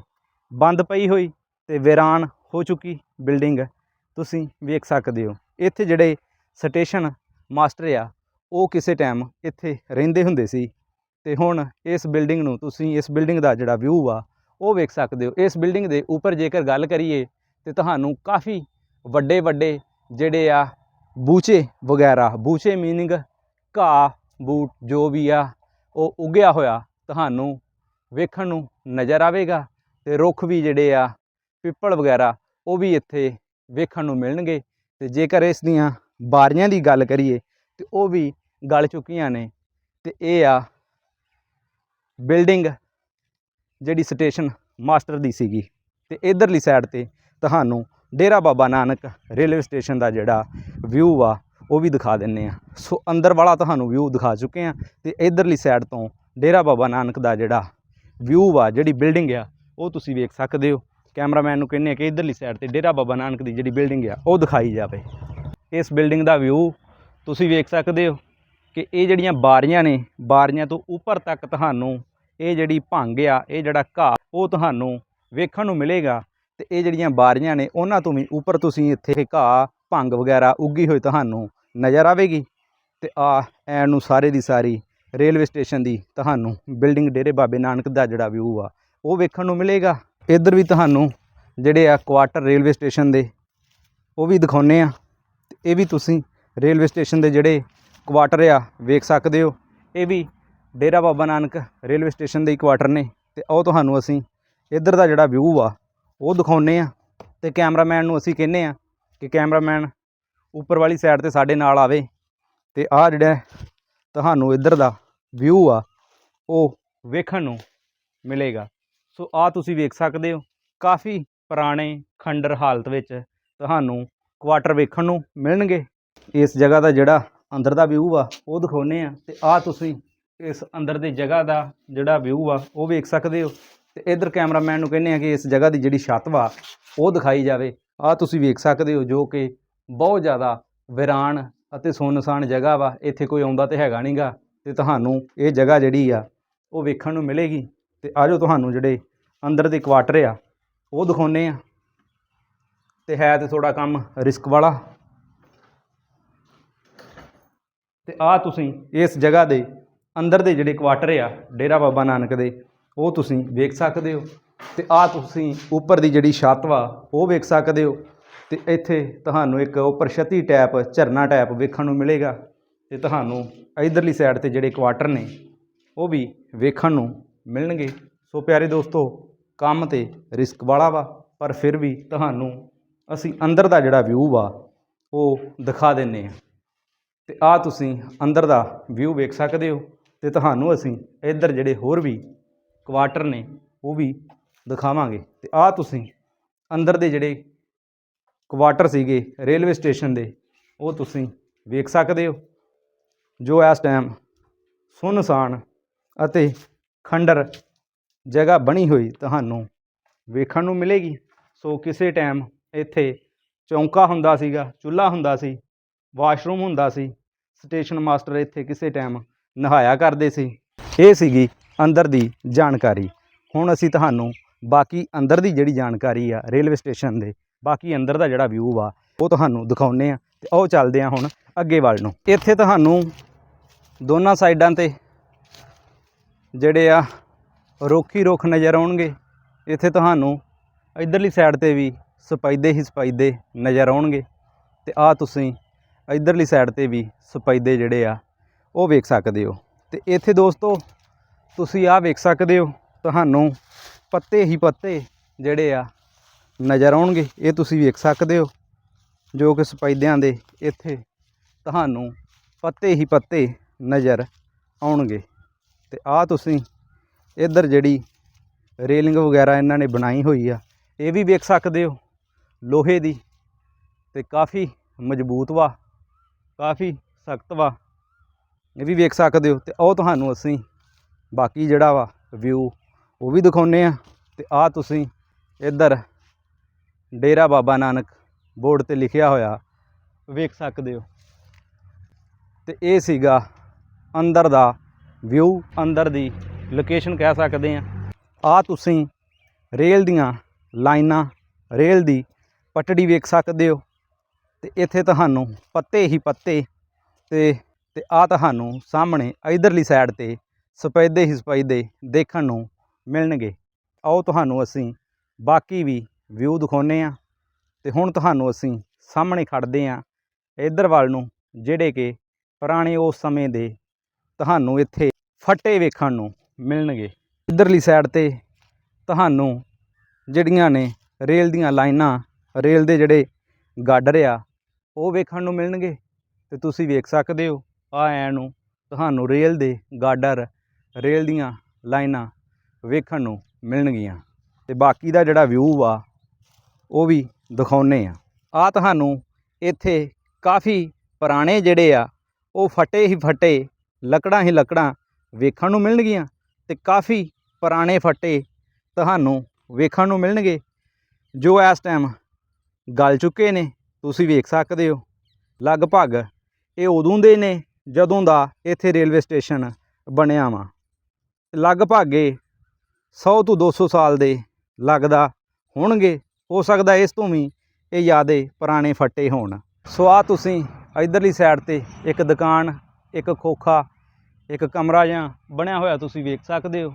ਬੰਦ ਪਈ ਹੋਈ ਤੇ ਵੀਰਾਨ ਹੋ ਚੁੱਕੀ ਬਿਲਡਿੰਗ ਤੁਸੀਂ ਵੇਖ ਸਕਦੇ ਹੋ। ਇੱਥੇ ਜਿਹੜੇ ਸਟੇਸ਼ਨ ਮਾਸਟਰ ਆ, ਉਹ ਕਿਸੇ ਟਾਈਮ ਇੱਥੇ ਰਹਿੰਦੇ ਹੁੰਦੇ ਸੀ। ਤੇ ਹੁਣ ਇਸ ਬਿਲਡਿੰਗ ਨੂੰ ਤੁਸੀਂ ਇਸ ਬਿਲਡਿੰਗ ਦਾ ਜਿਹੜਾ ਵਿਊ ਆ, ਉਹ ਵੇਖ ਸਕਦੇ ਹੋ। ਇਸ ਬਿਲਡਿੰਗ ਦੇ ਉੱਪਰ ਜੇਕਰ ਗੱਲ ਕਰੀਏ, ਤੇ ਤੁਹਾਨੂੰ ਕਾਫੀ ਵੱਡੇ ਵੱਡੇ ਜਿਹੜੇ ਆ ਬੂਚੇ ਵਗੈਰਾ, ਬੂਚੇ ਮੀਨਿੰਗ ਘਾਹ, ਬੂਟ ਜੋ ਵੀ ਆ, ਉਹ ਉਗਿਆ ਹੋਇਆ ਤੁਹਾਨੂੰ ਵੇਖਣ ਨੂੰ ਨਜ਼ਰ ਆਵੇਗਾ ਤੇ ਰੁੱਖ ਵੀ ਜਿਹੜੇ ਆ, ਪਿੱਪਲ ਵਗੈਰਾ ਉਹ ਵੀ ਇੱਥੇ ਵੇਖਣ ਨੂੰ ਮਿਲਣਗੇ ਤੇ ਜੇਕਰ ਇਸ ਦੀਆਂ ਬਾਰੀਆਂ ਦੀ ਗੱਲ ਕਰੀਏ ਤੇ ਉਹ ਵੀ ਗਲ ਚੁੱਕੀਆਂ ਨੇ ਤੇ ਇਹ ਆ ਬਿਲਡਿੰਗ ਜਿਹੜੀ ਸਟੇਸ਼ਨ ਮਾਸਟਰ ਦੀ ਸੀਗੀ ਤੇ ਇਧਰਲੀ ਸਾਈਡ ਤੇ ਤੁਹਾਨੂੰ ਡੇਰਾ ਬਾਬਾ ਨਾਨਕ ਰੇਲਵੇ ਸਟੇਸ਼ਨ ਦਾ ਜਿਹੜਾ ਵਿਊ ਆ, ਉਹ ਵੀ ਦਿਖਾ ਦਿੰਨੇ ਆ। ਸੋ ਅੰਦਰ ਵਾਲਾ ਤੁਹਾਨੂੰ ਵਿਊ ਦਿਖਾ ਚੁੱਕੇ ਆ ਤੇ ਇਧਰਲੀ ਸਾਈਡ ਤੋਂ ਡੇਰਾ ਬਾਬਾ ਨਾਨਕ ਦਾ ਜਿਹੜਾ ਵਿਊ ਆ, ਜਿਹੜੀ ਬਿਲਡਿੰਗ ਆ, ਉਹ ਤੁਸੀਂ ਵੇਖ ਸਕਦੇ ਹੋ। ਕੈਮਰਾਮੈਨ ਨੂੰ ਕਹਿੰਨੇ ਆ ਕਿ ਇਧਰਲੀ ਸਾਈਡ ਤੇ ਡੇਰਾ ਬਾਬਾ ਨਾਨਕ ਦੀ ਜਿਹੜੀ ਬਿਲਡਿੰਗ ਆ, ਉਹ ਦਿਖਾਈ ਜਾਵੇ। ਇਸ ਬਿਲਡਿੰਗ ਦਾ ਵਿਊ ਤੁਸੀਂ ਵੇਖ ਸਕਦੇ ਹੋ ਕਿ ਇਹ ਜਿਹੜੀਆਂ ਬਾਰੀਆਂ ਨੇ, ਬਾਰੀਆਂ ਤੋਂ ਉੱਪਰ ਤੱਕ ਤੁਹਾਨੂੰ ਇਹ ਜਿਹੜੀ ਭੰਗ ਆ, ਇਹ ਜਿਹੜਾ ਘਾਹ, ਉਹ ਤੁਹਾਨੂੰ ਵੇਖਣ ਨੂੰ ਮਿਲੇਗਾ। ਤੇ ਇਹ ਜਿਹੜੀਆਂ ਬਾਰੀਆਂ ਨੇ, ਉਹਨਾਂ ਤੋਂ ਵੀ ਉੱਪਰ ਤੁਸੀਂ ਇੱਥੇ ਘਾਹ ਭੰਗ ਵਗੈਰਾ ਉੱਗੀ ਹੋਈ ਤੁਹਾਨੂੰ ਨਜ਼ਰ ਆਵੇਗੀ। ਤੇ ਆ ਐਨ ਨੂੰ ਸਾਰੇ ਦੀ ਸਾਰੀ ਰੇਲਵੇ ਸਟੇਸ਼ਨ ਦੀ ਤੁਹਾਨੂੰ ਬਿਲਡਿੰਗ ਡੇਰੇ ਬਾਬੇ ਨਾਨਕ ਦਾ ਜਿਹੜਾ ਵਿਊ ਆ, ਉਹ ਵੇਖਣ ਨੂੰ ਮਿਲੇਗਾ। ਇੱਧਰ ਵੀ ਤੁਹਾਨੂੰ ਜਿਹੜੇ ਆ ਕੁਆਟਰ ਰੇਲਵੇ ਸਟੇਸ਼ਨ ਦੇ, ਉਹ ਵੀ ਦਿਖਾਉਨੇ ਆ। ਤੇ ਇਹ ਵੀ ਤੁਸੀਂ ਰੇਲਵੇ ਸਟੇਸ਼ਨ ਦੇ ਜਿਹੜੇ ਕੁਆਟਰ ਆ, ਵੇਖ ਸਕਦੇ ਹੋ। ਇਹ ਵੀ ਡੇਰਾ ਬਾਬਾ ਨਾਨਕ ਰੇਲਵੇ ਸਟੇਸ਼ਨ ਦੇ ਹੀ ਕੁਆਟਰ ਨੇ। ਤੇ ਉਹ ਤੁਹਾਨੂੰ ਅਸੀਂ ਇੱਧਰ ਦਾ ਜਿਹੜਾ ਵਿਊ ਆ ਉਹ ਦਿਖਾਉਨੇ ਆ ਤੇ ਕੈਮਰਾਮੈਨ ਨੂੰ ਅਸੀਂ ਕਹਿੰਨੇ ਆ ਕਿ ਕੈਮਰਾਮੈਨ ਉੱਪਰ ਵਾਲੀ ਸਾਈਡ ਤੇ ਸਾਡੇ ਨਾਲ ਆਵੇ ਤੇ ਆਹ ਜਿਹੜਾ ਤੁਹਾਨੂੰ ਇੱਧਰ ਦਾ ਵਿਊ ਆ, ਉਹ ਵੇਖਣ ਨੂੰ ਮਿਲੇਗਾ। ਸੋ ਆ ਤੁਸੀਂ ਵੇਖ ਸਕਦੇ ਹੋ, ਕਾਫੀ ਪੁਰਾਣੇ ਖੰਡਰ ਹਾਲਤ ਵਿੱਚ ਤੁਹਾਨੂੰ ਕੁਆਟਰ ਵੇਖਣ ਨੂੰ ਮਿਲਣਗੇ। ਇਸ ਜਗ੍ਹਾ ਦਾ ਜਿਹੜਾ ਅੰਦਰ ਦਾ ਵਿਊ ਆ, ਉਹ ਦਿਖਾਉਨੇ ਆ ਤੇ ਆ ਤੁਸੀਂ ਇਸ ਅੰਦਰ ਦੀ ਜਗ੍ਹਾ ਦਾ ਜਿਹੜਾ ਵਿਊ ਆ, ਉਹ ਵੇਖ ਸਕਦੇ ਹੋ। ਤੇ ਇਧਰ ਕੈਮਰਾਮੈਨ ਨੂੰ ਕਹਿੰਦੇ ਆ ਕਿ ਇਸ ਜਗ੍ਹਾ ਦੀ ਜਿਹੜੀ ਛੱਤ ਵਾ, ਉਹ ਦਿਖਾਈ ਜਾਵੇ। ਆ ਤੁਸੀਂ ਵੇਖ ਸਕਦੇ ਹੋ ਜੋ ਕਿ ਬਹੁਤ ਜ਼ਿਆਦਾ ਵਿਰਾਨ ਅਤੇ ਸੁੰਨਸਾਨ ਜਗ੍ਹਾ ਵਾ। ਇੱਥੇ ਕੋਈ ਆਉਂਦਾ ਤੇ ਹੈਗਾ ਨਹੀਂਗਾ ਤੇ ਤੁਹਾਨੂੰ ਇਹ ਜਗ੍ਹਾ ਜਿਹੜੀ ਆ, ਉਹ ਵੇਖਣ ਨੂੰ ਮਿਲੇਗੀ। ਤੇ ਆਜੋ ਤੁਹਾਨੂੰ ਜਿਹੜੇ ਅੰਦਰ ਦੇ ਕੁਆਟਰ ਆ, ਉਹ ਦਿਖਾਉਨੇ ਆ ਤੇ ਹੈ ਤੇ ਥੋੜਾ ਕੰਮ ਰਿਸਕ ਵਾਲਾ। ਤੇ ਆ ਤੁਸੀਂ ਇਸ ਜਗ੍ਹਾ ਦੇ ਅੰਦਰ ਦੇ ਜਿਹੜੇ ਕੁਆਟਰ ਆ, ਡੇਰਾ ਬਾਬਾ ਨਾਨਕ ਦੇ ਉਹ ਤੁਸੀਂ ਵੇਖ ਸਕਦੇ ਹੋ ਤੇ ਆ ਤੁਸੀਂ ਉੱਪਰ ਦੀ ਜਿਹੜੀ ਛੱਤ ਵਾ, ਉਹ ਵੇਖ ਸਕਦੇ ਹੋ ਤੇ ਇੱਥੇ ਤੁਹਾਨੂੰ ਇੱਕ ਉੱਪਰ ਛਤੀ ਟੈਪ, ਝਰਨਾ ਟੈਪ ਵੇਖਣ ਨੂੰ ਮਿਲੇਗਾ ਤੇ ਤੁਹਾਨੂੰ ਇਧਰਲੀ ਸਾਈਡ ਤੇ ਜਿਹੜੇ ਕੁਆਟਰ ਨੇ, ਉਹ ਵੀ ਵੇਖਣ ਨੂੰ ਮਿਲਣਗੇ। ਸੋ ਪਿਆਰੇ ਦੋਸਤੋ, ਕੰਮ ਤੇ ਰਿਸਕ ਵਾਲਾ ਵਾ, ਪਰ ਫਿਰ ਵੀ ਤੁਹਾਨੂੰ ਅਸੀਂ ਅੰਦਰ ਦਾ ਜਿਹੜਾ ਵਿਊ ਵਾ, ਉਹ ਦਿਖਾ ਦਿੰਨੇ ਆ। ਤੇ ਆ ਤੁਸੀਂ ਅੰਦਰ ਦਾ ਵਿਊ ਵੇਖ ਸਕਦੇ ਹੋ ਤੇ ਤੁਹਾਨੂੰ ਅਸੀਂ ਇੱਧਰ ਜਿਹੜੇ ਹੋਰ ਵੀ ਕੁਆਟਰ ਨੇ, ਉਹ ਵੀ ਦਿਖਾਵਾਂਗੇ। ਤੇ ਆ ਤੁਸੀਂ ਅੰਦਰ ਦੇ ਜਿਹੜੇ ਕੁਆਟਰ ਸੀਗੇ ਰੇਲਵੇ ਸਟੇਸ਼ਨ ਦੇ, ਉਹ ਤੁਸੀਂ ਵੇਖ ਸਕਦੇ ਹੋ, ਜੋ ਇਸ ਟਾਈਮ ਸੁੰਨਸਾਨ ਅਤੇ ਖੰਡਰ ਜਗ੍ਹਾ ਬਣੀ ਹੋਈ ਤੁਹਾਨੂੰ ਵੇਖਣ ਨੂੰ ਮਿਲੇਗੀ। ਸੋ ਕਿਸੇ ਟਾਈਮ ਇੱਥੇ ਚੌਂਕਾ ਹੁੰਦਾ ਸੀਗਾ, ਚੁੱਲ੍ਹਾ ਹੁੰਦਾ ਸੀ ਵਾਸ਼ਰੂਮ ਹੁੰਦਾ ਸੀ ਸਟੇਸ਼ਨ ਮਾਸਟਰ ਇੱਥੇ ਕਿਸੇ ਟਾਈਮ ਨਹਾਇਆ ਕਰਦੇ ਸੀ। ਇਹ ਸੀਗੀ ਅੰਦਰ ਦੀ ਜਾਣਕਾਰੀ। ਹੁਣ ਅਸੀਂ ਤੁਹਾਨੂੰ ਬਾਕੀ ਅੰਦਰ ਦੀ ਜਿਹੜੀ ਜਾਣਕਾਰੀ ਆ, ਰੇਲਵੇ ਸਟੇਸ਼ਨ ਦੇ ਬਾਕੀ ਅੰਦਰ ਦਾ ਜਿਹੜਾ ਵਿਊ ਆ, ਉਹ ਤੁਹਾਨੂੰ ਦਿਖਾਉਨੇ ਆ ਤੇ ਉਹ ਚੱਲਦੇ ਆ ਹੁਣ ਅੱਗੇ ਵੱਲ ਨੂੰ। ਇੱਥੇ ਤੁਹਾਨੂੰ ਦੋਨਾਂ ਸਾਈਡਾਂ ਤੇ ਜਿਹੜੇ ਆ ਰੁੱਖ ਹੀ ਰੁੱਖ ਨਜ਼ਰ ਆਉਣਗੇ। ਇੱਥੇ ਤੁਹਾਨੂੰ ਇਧਰਲੀ ਸਾਈਡ ਤੇ ਵੀ ਸਪਾਈਦੇ ਹੀ ਸਪਾਈਦੇ ਨਜ਼ਰ ਆਉਣਗੇ ਤੇ ਆ ਤੁਸੀਂ ਇਧਰਲੀ ਸਾਈਡ ਤੇ ਵੀ ਸਪਾਈਦੇ ਜਿਹੜੇ ਆ, ਉਹ ਵੇਖ ਸਕਦੇ ਹੋ। ਤੇ ਇੱਥੇ ਦੋਸਤੋ ਤੁਸੀਂ ਆਹ ਵੇਖ ਸਕਦੇ ਹੋ, ਤੁਹਾਨੂੰ ਪੱਤੇ ਹੀ ਪੱਤੇ ਜਿਹੜੇ ਆ ਨਜ਼ਰ ਆਉਣਗੇ, ਇਹ ਤੁਸੀਂ ਵੇਖ ਸਕਦੇ ਹੋ, ਜੋ ਕਿ ਸਪੈਦਿਆਂ ਦੇ ਇੱਥੇ ਤੁਹਾਨੂੰ ਪੱਤੇ ਹੀ ਪੱਤੇ ਨਜ਼ਰ ਆਉਣਗੇ। ਤੇ ਆ ਤੁਸੀਂ ਇੱਧਰ ਜਿਹੜੀ ਰੇਲਿੰਗ ਵਗੈਰਾ ਇਹਨਾਂ ਨੇ ਬਣਾਈ ਹੋਈ ਆ, ਇਹ ਵੀ ਵੇਖ ਸਕਦੇ ਹੋ, ਲੋਹੇ ਦੀ ਤੇ ਕਾਫੀ ਮਜ਼ਬੂਤ ਵਾ, ਕਾਫੀ ਸਖਤ ਵਾ, ਇਹ ਵੀ ਵੇਖ ਸਕਦੇ ਹੋ। ਤੇ ਉਹ ਤੁਹਾਨੂੰ ਅਸੀਂ ਬਾਕੀ ਜਿਹੜਾ ਵਾ ਵਿਊ ਉਹ ਵੀ ਦਿਖਾਉਨੇ ਆ ਤੇ ਆ ਤੁਸੀਂ ਇੱਧਰ ਡੇਰਾ ਬਾਬਾ ਨਾਨਕ ਬੋਰਡ ਤੇ ਲਿਖਿਆ ਹੋਇਆ ਵੇਖ ਸਕਦੇ ਹੋ। ਤੇ ਇਹ ਸੀਗਾ ਅੰਦਰ ਦਾ ਵਿਊ ਅੰਦਰ ਦੀ ਲੋਕੇਸ਼ਨ ਕਹਿ ਸਕਦੇ ਆ ਆ ਤੁਸੀਂ ਰੇਲ ਦੀਆਂ ਲਾਈਨਾਂ, ਰੇਲ ਦੀ ਪਟੜੀ ਵੇਖ ਸਕਦੇ ਹੋ। ਤੇ ਇੱਥੇ ਤੁਹਾਨੂੰ ਪੱਤੇ ਹੀ ਪੱਤੇ ਤੇ ਤੇ ਆ ਤੁਹਾਨੂੰ ਸਾਹਮਣੇ ਇਧਰਲੀ ਸਾਈਡ ਤੇ ਸਪੈਦੇ ਹੀ ਸਪੈਦੇ ਦੇਖਣ ਨੂੰ ਮਿਲਣਗੇ। ਆਓ ਤੁਹਾਨੂੰ ਅਸੀਂ ਬਾਕੀ ਵੀ ਵਿਊ ਦਿਖਾਉਨੇ ਆ ਤੇ ਹੁਣ ਤੁਹਾਨੂੰ ਅਸੀਂ ਸਾਹਮਣੇ ਖੜਦੇ ਆ ਇਧਰ ਵੱਲ ਨੂੰ, ਜਿਹੜੇ ਕਿ ਪੁਰਾਣੇ ਉਸ ਸਮੇਂ ਦੇ ਤੁਹਾਨੂੰ ਇੱਥੇ ਫੱਟੇ ਵੇਖਣ ਨੂੰ ਮਿਲਣਗੇ। ਇਧਰਲੀ ਸਾਈਡ ਤੇ ਤੁਹਾਨੂੰ ਜਿਹੜੀਆਂ ਨੇ ਰੇਲ ਦੀਆਂ ਲਾਈਨਾਂ, ਰੇਲ ਦੇ ਜਿਹੜੇ ਗਾਡਰ ਆ ਉਹ ਵੇਖਣ ਨੂੰ ਮਿਲਣਗੇ ਤੇ ਤੁਸੀਂ ਵੇਖ ਸਕਦੇ ਹੋ ਆ ਐ ਨੂੰ ਤੁਹਾਨੂੰ ਰੇਲ ਦੇ ਗਾਡਰ ਰੇਲ ਦੀਆਂ ਲਾਈਨਾਂ ਵੇਖਣ ਨੂੰ ਮਿਲਣਗੀਆਂ ਤੇ ਬਾਕੀ ਦਾ ਜਿਹੜਾ ਵਿਊ ਆ, ਉਹ ਵੀ ਦਿਖਾਉਨੇ ਆ ਆ ਤੁਹਾਨੂੰ ਇੱਥੇ ਕਾਫੀ ਪੁਰਾਣੇ ਜਿਹੜੇ ਆ, ਉਹ ਫਟੇ ਹੀ ਫਟੇ, ਲੱਕੜਾਂ ਹੀ ਲੱਕੜਾਂ ਵੇਖਣ ਨੂੰ ਮਿਲਣਗੀਆਂ ਤੇ ਕਾਫੀ ਪੁਰਾਣੇ ਫੱਟੇ ਤੁਹਾਨੂੰ ਵੇਖਣ ਨੂੰ ਮਿਲਣਗੇ, ਜੋ ਇਸ ਟਾਈਮ ਗਲ ਚੁੱਕੇ ਨੇ, ਤੁਸੀਂ ਵੇਖ ਸਕਦੇ ਹੋ। ਲਗਭਗ ਇਹ ਉਦੋਂ ਦੇ ਨੇ, ਜਦੋਂ ਦਾ ਇੱਥੇ ਰੇਲਵੇ ਸਟੇਸ਼ਨ ਬਣਿਆ ਵਾ। ਲਗਭਗ ਇਹ 100 ਤੋਂ 200 ਸਾਲ ਦੇ ਲੱਗਦਾ ਹੋਣਗੇ। ਹੋ ਸਕਦਾ ਇਸ ਤੋਂ ਵੀ ਇਹ ਯਾਦੇ ਪੁਰਾਣੇ ਫੱਟੇ ਹੋਣ। ਸੋ ਆ ਤੁਸੀਂ ਇਧਰਲੀ ਸਾਈਡ ਤੇ ਇੱਕ ਦੁਕਾਨ, ਇੱਕ ਖੋਖਾ, ਇੱਕ ਕਮਰਾ ਜਾਂ ਬਣਿਆ ਹੋਇਆ ਤੁਸੀਂ ਵੇਖ ਸਕਦੇ ਹੋ।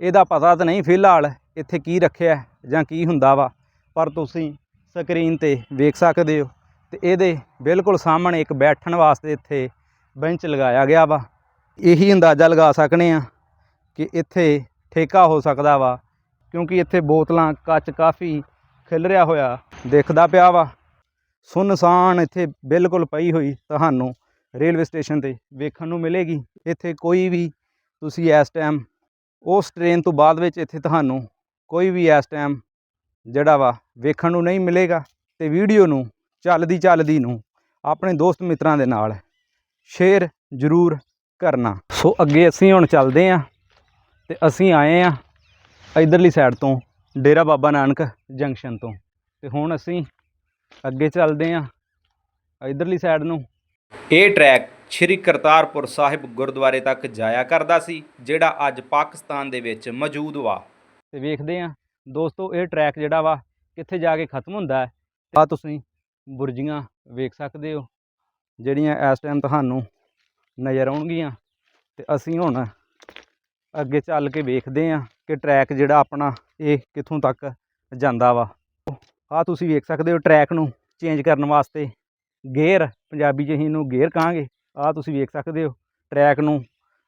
ਇਹਦਾ ਪਤਾ ਤਾਂ ਨਹੀਂ ਫਿਲਹਾਲ ਇੱਥੇ ਕੀ ਰੱਖਿਆ ਜਾਂ ਕੀ ਹੁੰਦਾ ਵਾ, ਪਰ ਤੁਸੀਂ ਸਕਰੀਨ ਤੇ ਵੇਖ ਸਕਦੇ ਹੋ। ਤੇ ਇਹਦੇ ਬਿਲਕੁਲ ਸਾਹਮਣੇ ਇੱਕ ਬੈਠਣ ਵਾਸਤੇ ਇੱਥੇ ਬੈਂਚ ਲਗਾਇਆ ਗਿਆ ਵਾ। ਇਹੀ ਅੰਦਾਜ਼ਾ ਲਗਾ ਸਕਨੇ ਆ ਕਿ ਇੱਥੇ ਠੇਕਾ ਹੋ ਸਕਦਾ ਵਾ, ਕਿਉਂਕਿ ਇੱਥੇ ਬੋਤਲਾਂ, ਕੱਚ ਕਾਫੀ ਖਿਲ ਰਿਹਾ ਹੋਇਆ, ਦੇਖਦਾ ਪਿਆ ਵਾ। ਸੁਨਸਾਨ ਇੱਥੇ ਬਿਲਕੁਲ ਪਈ ਹੋਈ ਤੁਹਾਨੂੰ ਰੇਲਵੇ ਸਟੇਸ਼ਨ ਤੇ ਵੇਖਣ ਨੂੰ ਮਿਲੇਗੀ। ਇੱਥੇ ਕੋਈ ਵੀ ਤੁਸੀਂ ਇਸ ਟਾਈਮ, ਉਸ ਟ੍ਰੇਨ ਤੋਂ ਬਾਅਦ ਵਿੱਚ ਇੱਥੇ ਤੁਹਾਨੂੰ ਕੋਈ ਵੀ ਇਸ ਟਾਈਮ ਜਿਹੜਾ ਵਾ, ਵੇਖਣ ਨੂੰ ਨਹੀਂ ਮਿਲੇਗਾ ਤੇ ਵੀਡੀਓ ਨੂੰ ਚੱਲਦੀ ਚੱਲਦੀ ਨੂੰ ਆਪਣੇ ਦੋਸਤ ਮਿੱਤਰਾਂ ਦੇ ਨਾਲ ਸ਼ੇਅਰ ਜ਼ਰੂਰ ਕਰਨਾ। ਸੋ ਅੱਗੇ ਅਸੀਂ ਹੁਣ ਚੱਲਦੇ ਆਂ। ਤੇ ਅਸੀਂ ਆਏ ਆਂ ਇਧਰਲੀ ਸਾਈਡ ਤੋਂ ਡੇਰਾ ਬਾਬਾ ਨਾਨਕ ਜੰਕਸ਼ਨ ਤੋਂ। ਤੇ ਹੁਣ ਅਸੀਂ ਅੱਗੇ ਚੱਲਦੇ ਆਂ ਇਧਰਲੀ ਸਾਈਡ ਨੂੰ। ਇਹ ਟਰੈਕ ਸ਼੍ਰੀ ਕਰਤਾਰਪੁਰ ਸਾਹਿਬ ਗੁਰਦੁਆਰੇ ਤੱਕ ਜਾਇਆ ਕਰਦਾ ਸੀ ਜਿਹੜਾ ਅੱਜ ਪਾਕਿਸਤਾਨ ਦੇ ਵਿੱਚ ਮੌਜੂਦ ਵਾ। ਤੇ ਵੇਖਦੇ ਆਂ ਦੋਸਤੋ ਇਹ ਟਰੈਕ ਜਿਹੜਾ ਵਾ ਕਿੱਥੇ ਜਾ ਕੇ ਖਤਮ ਹੁੰਦਾ ਹੈ? ਆ ਤੁਸੀਂ ਬੁਰਜੀਆਂ ਵੇਖ ਸਕਦੇ ਹੋ ਜਿਹੜੀਆਂ ਇਸ ਟਾਈਮ ਤੁਹਾਨੂੰ ਨਜ਼ਰ ਆਉਣਗੀਆਂ। ਤੇ ਅਸੀਂ ਹੁਣ ਅੱਗੇ ਚੱਲ ਕੇ ਵੇਖਦੇ ਆਂ ਕਿ ਟਰੈਕ ਜਿਹੜਾ ਆਪਣਾ ਇਹ ਕਿੱਥੋਂ ਤੱਕ ਜਾਂਦਾ ਵਾ। ਆ ਤੁਸੀਂ ਵੇਖ ਸਕਦੇ ਹੋ ਟਰੈਕ ਨੂੰ ਚੇਂਜ ਕਰਨ ਵਾਸਤੇ ਗੇਅਰ ਪੰਜਾਬੀ 'ਚ ਅਸੀਂ ਇਹਨੂੰ ਗੇਅਰ ਕਹਾਂਗੇ। ਆ ਤੁਸੀਂ ਵੇਖ ਸਕਦੇ ਹੋ ਟਰੈਕ ਨੂੰ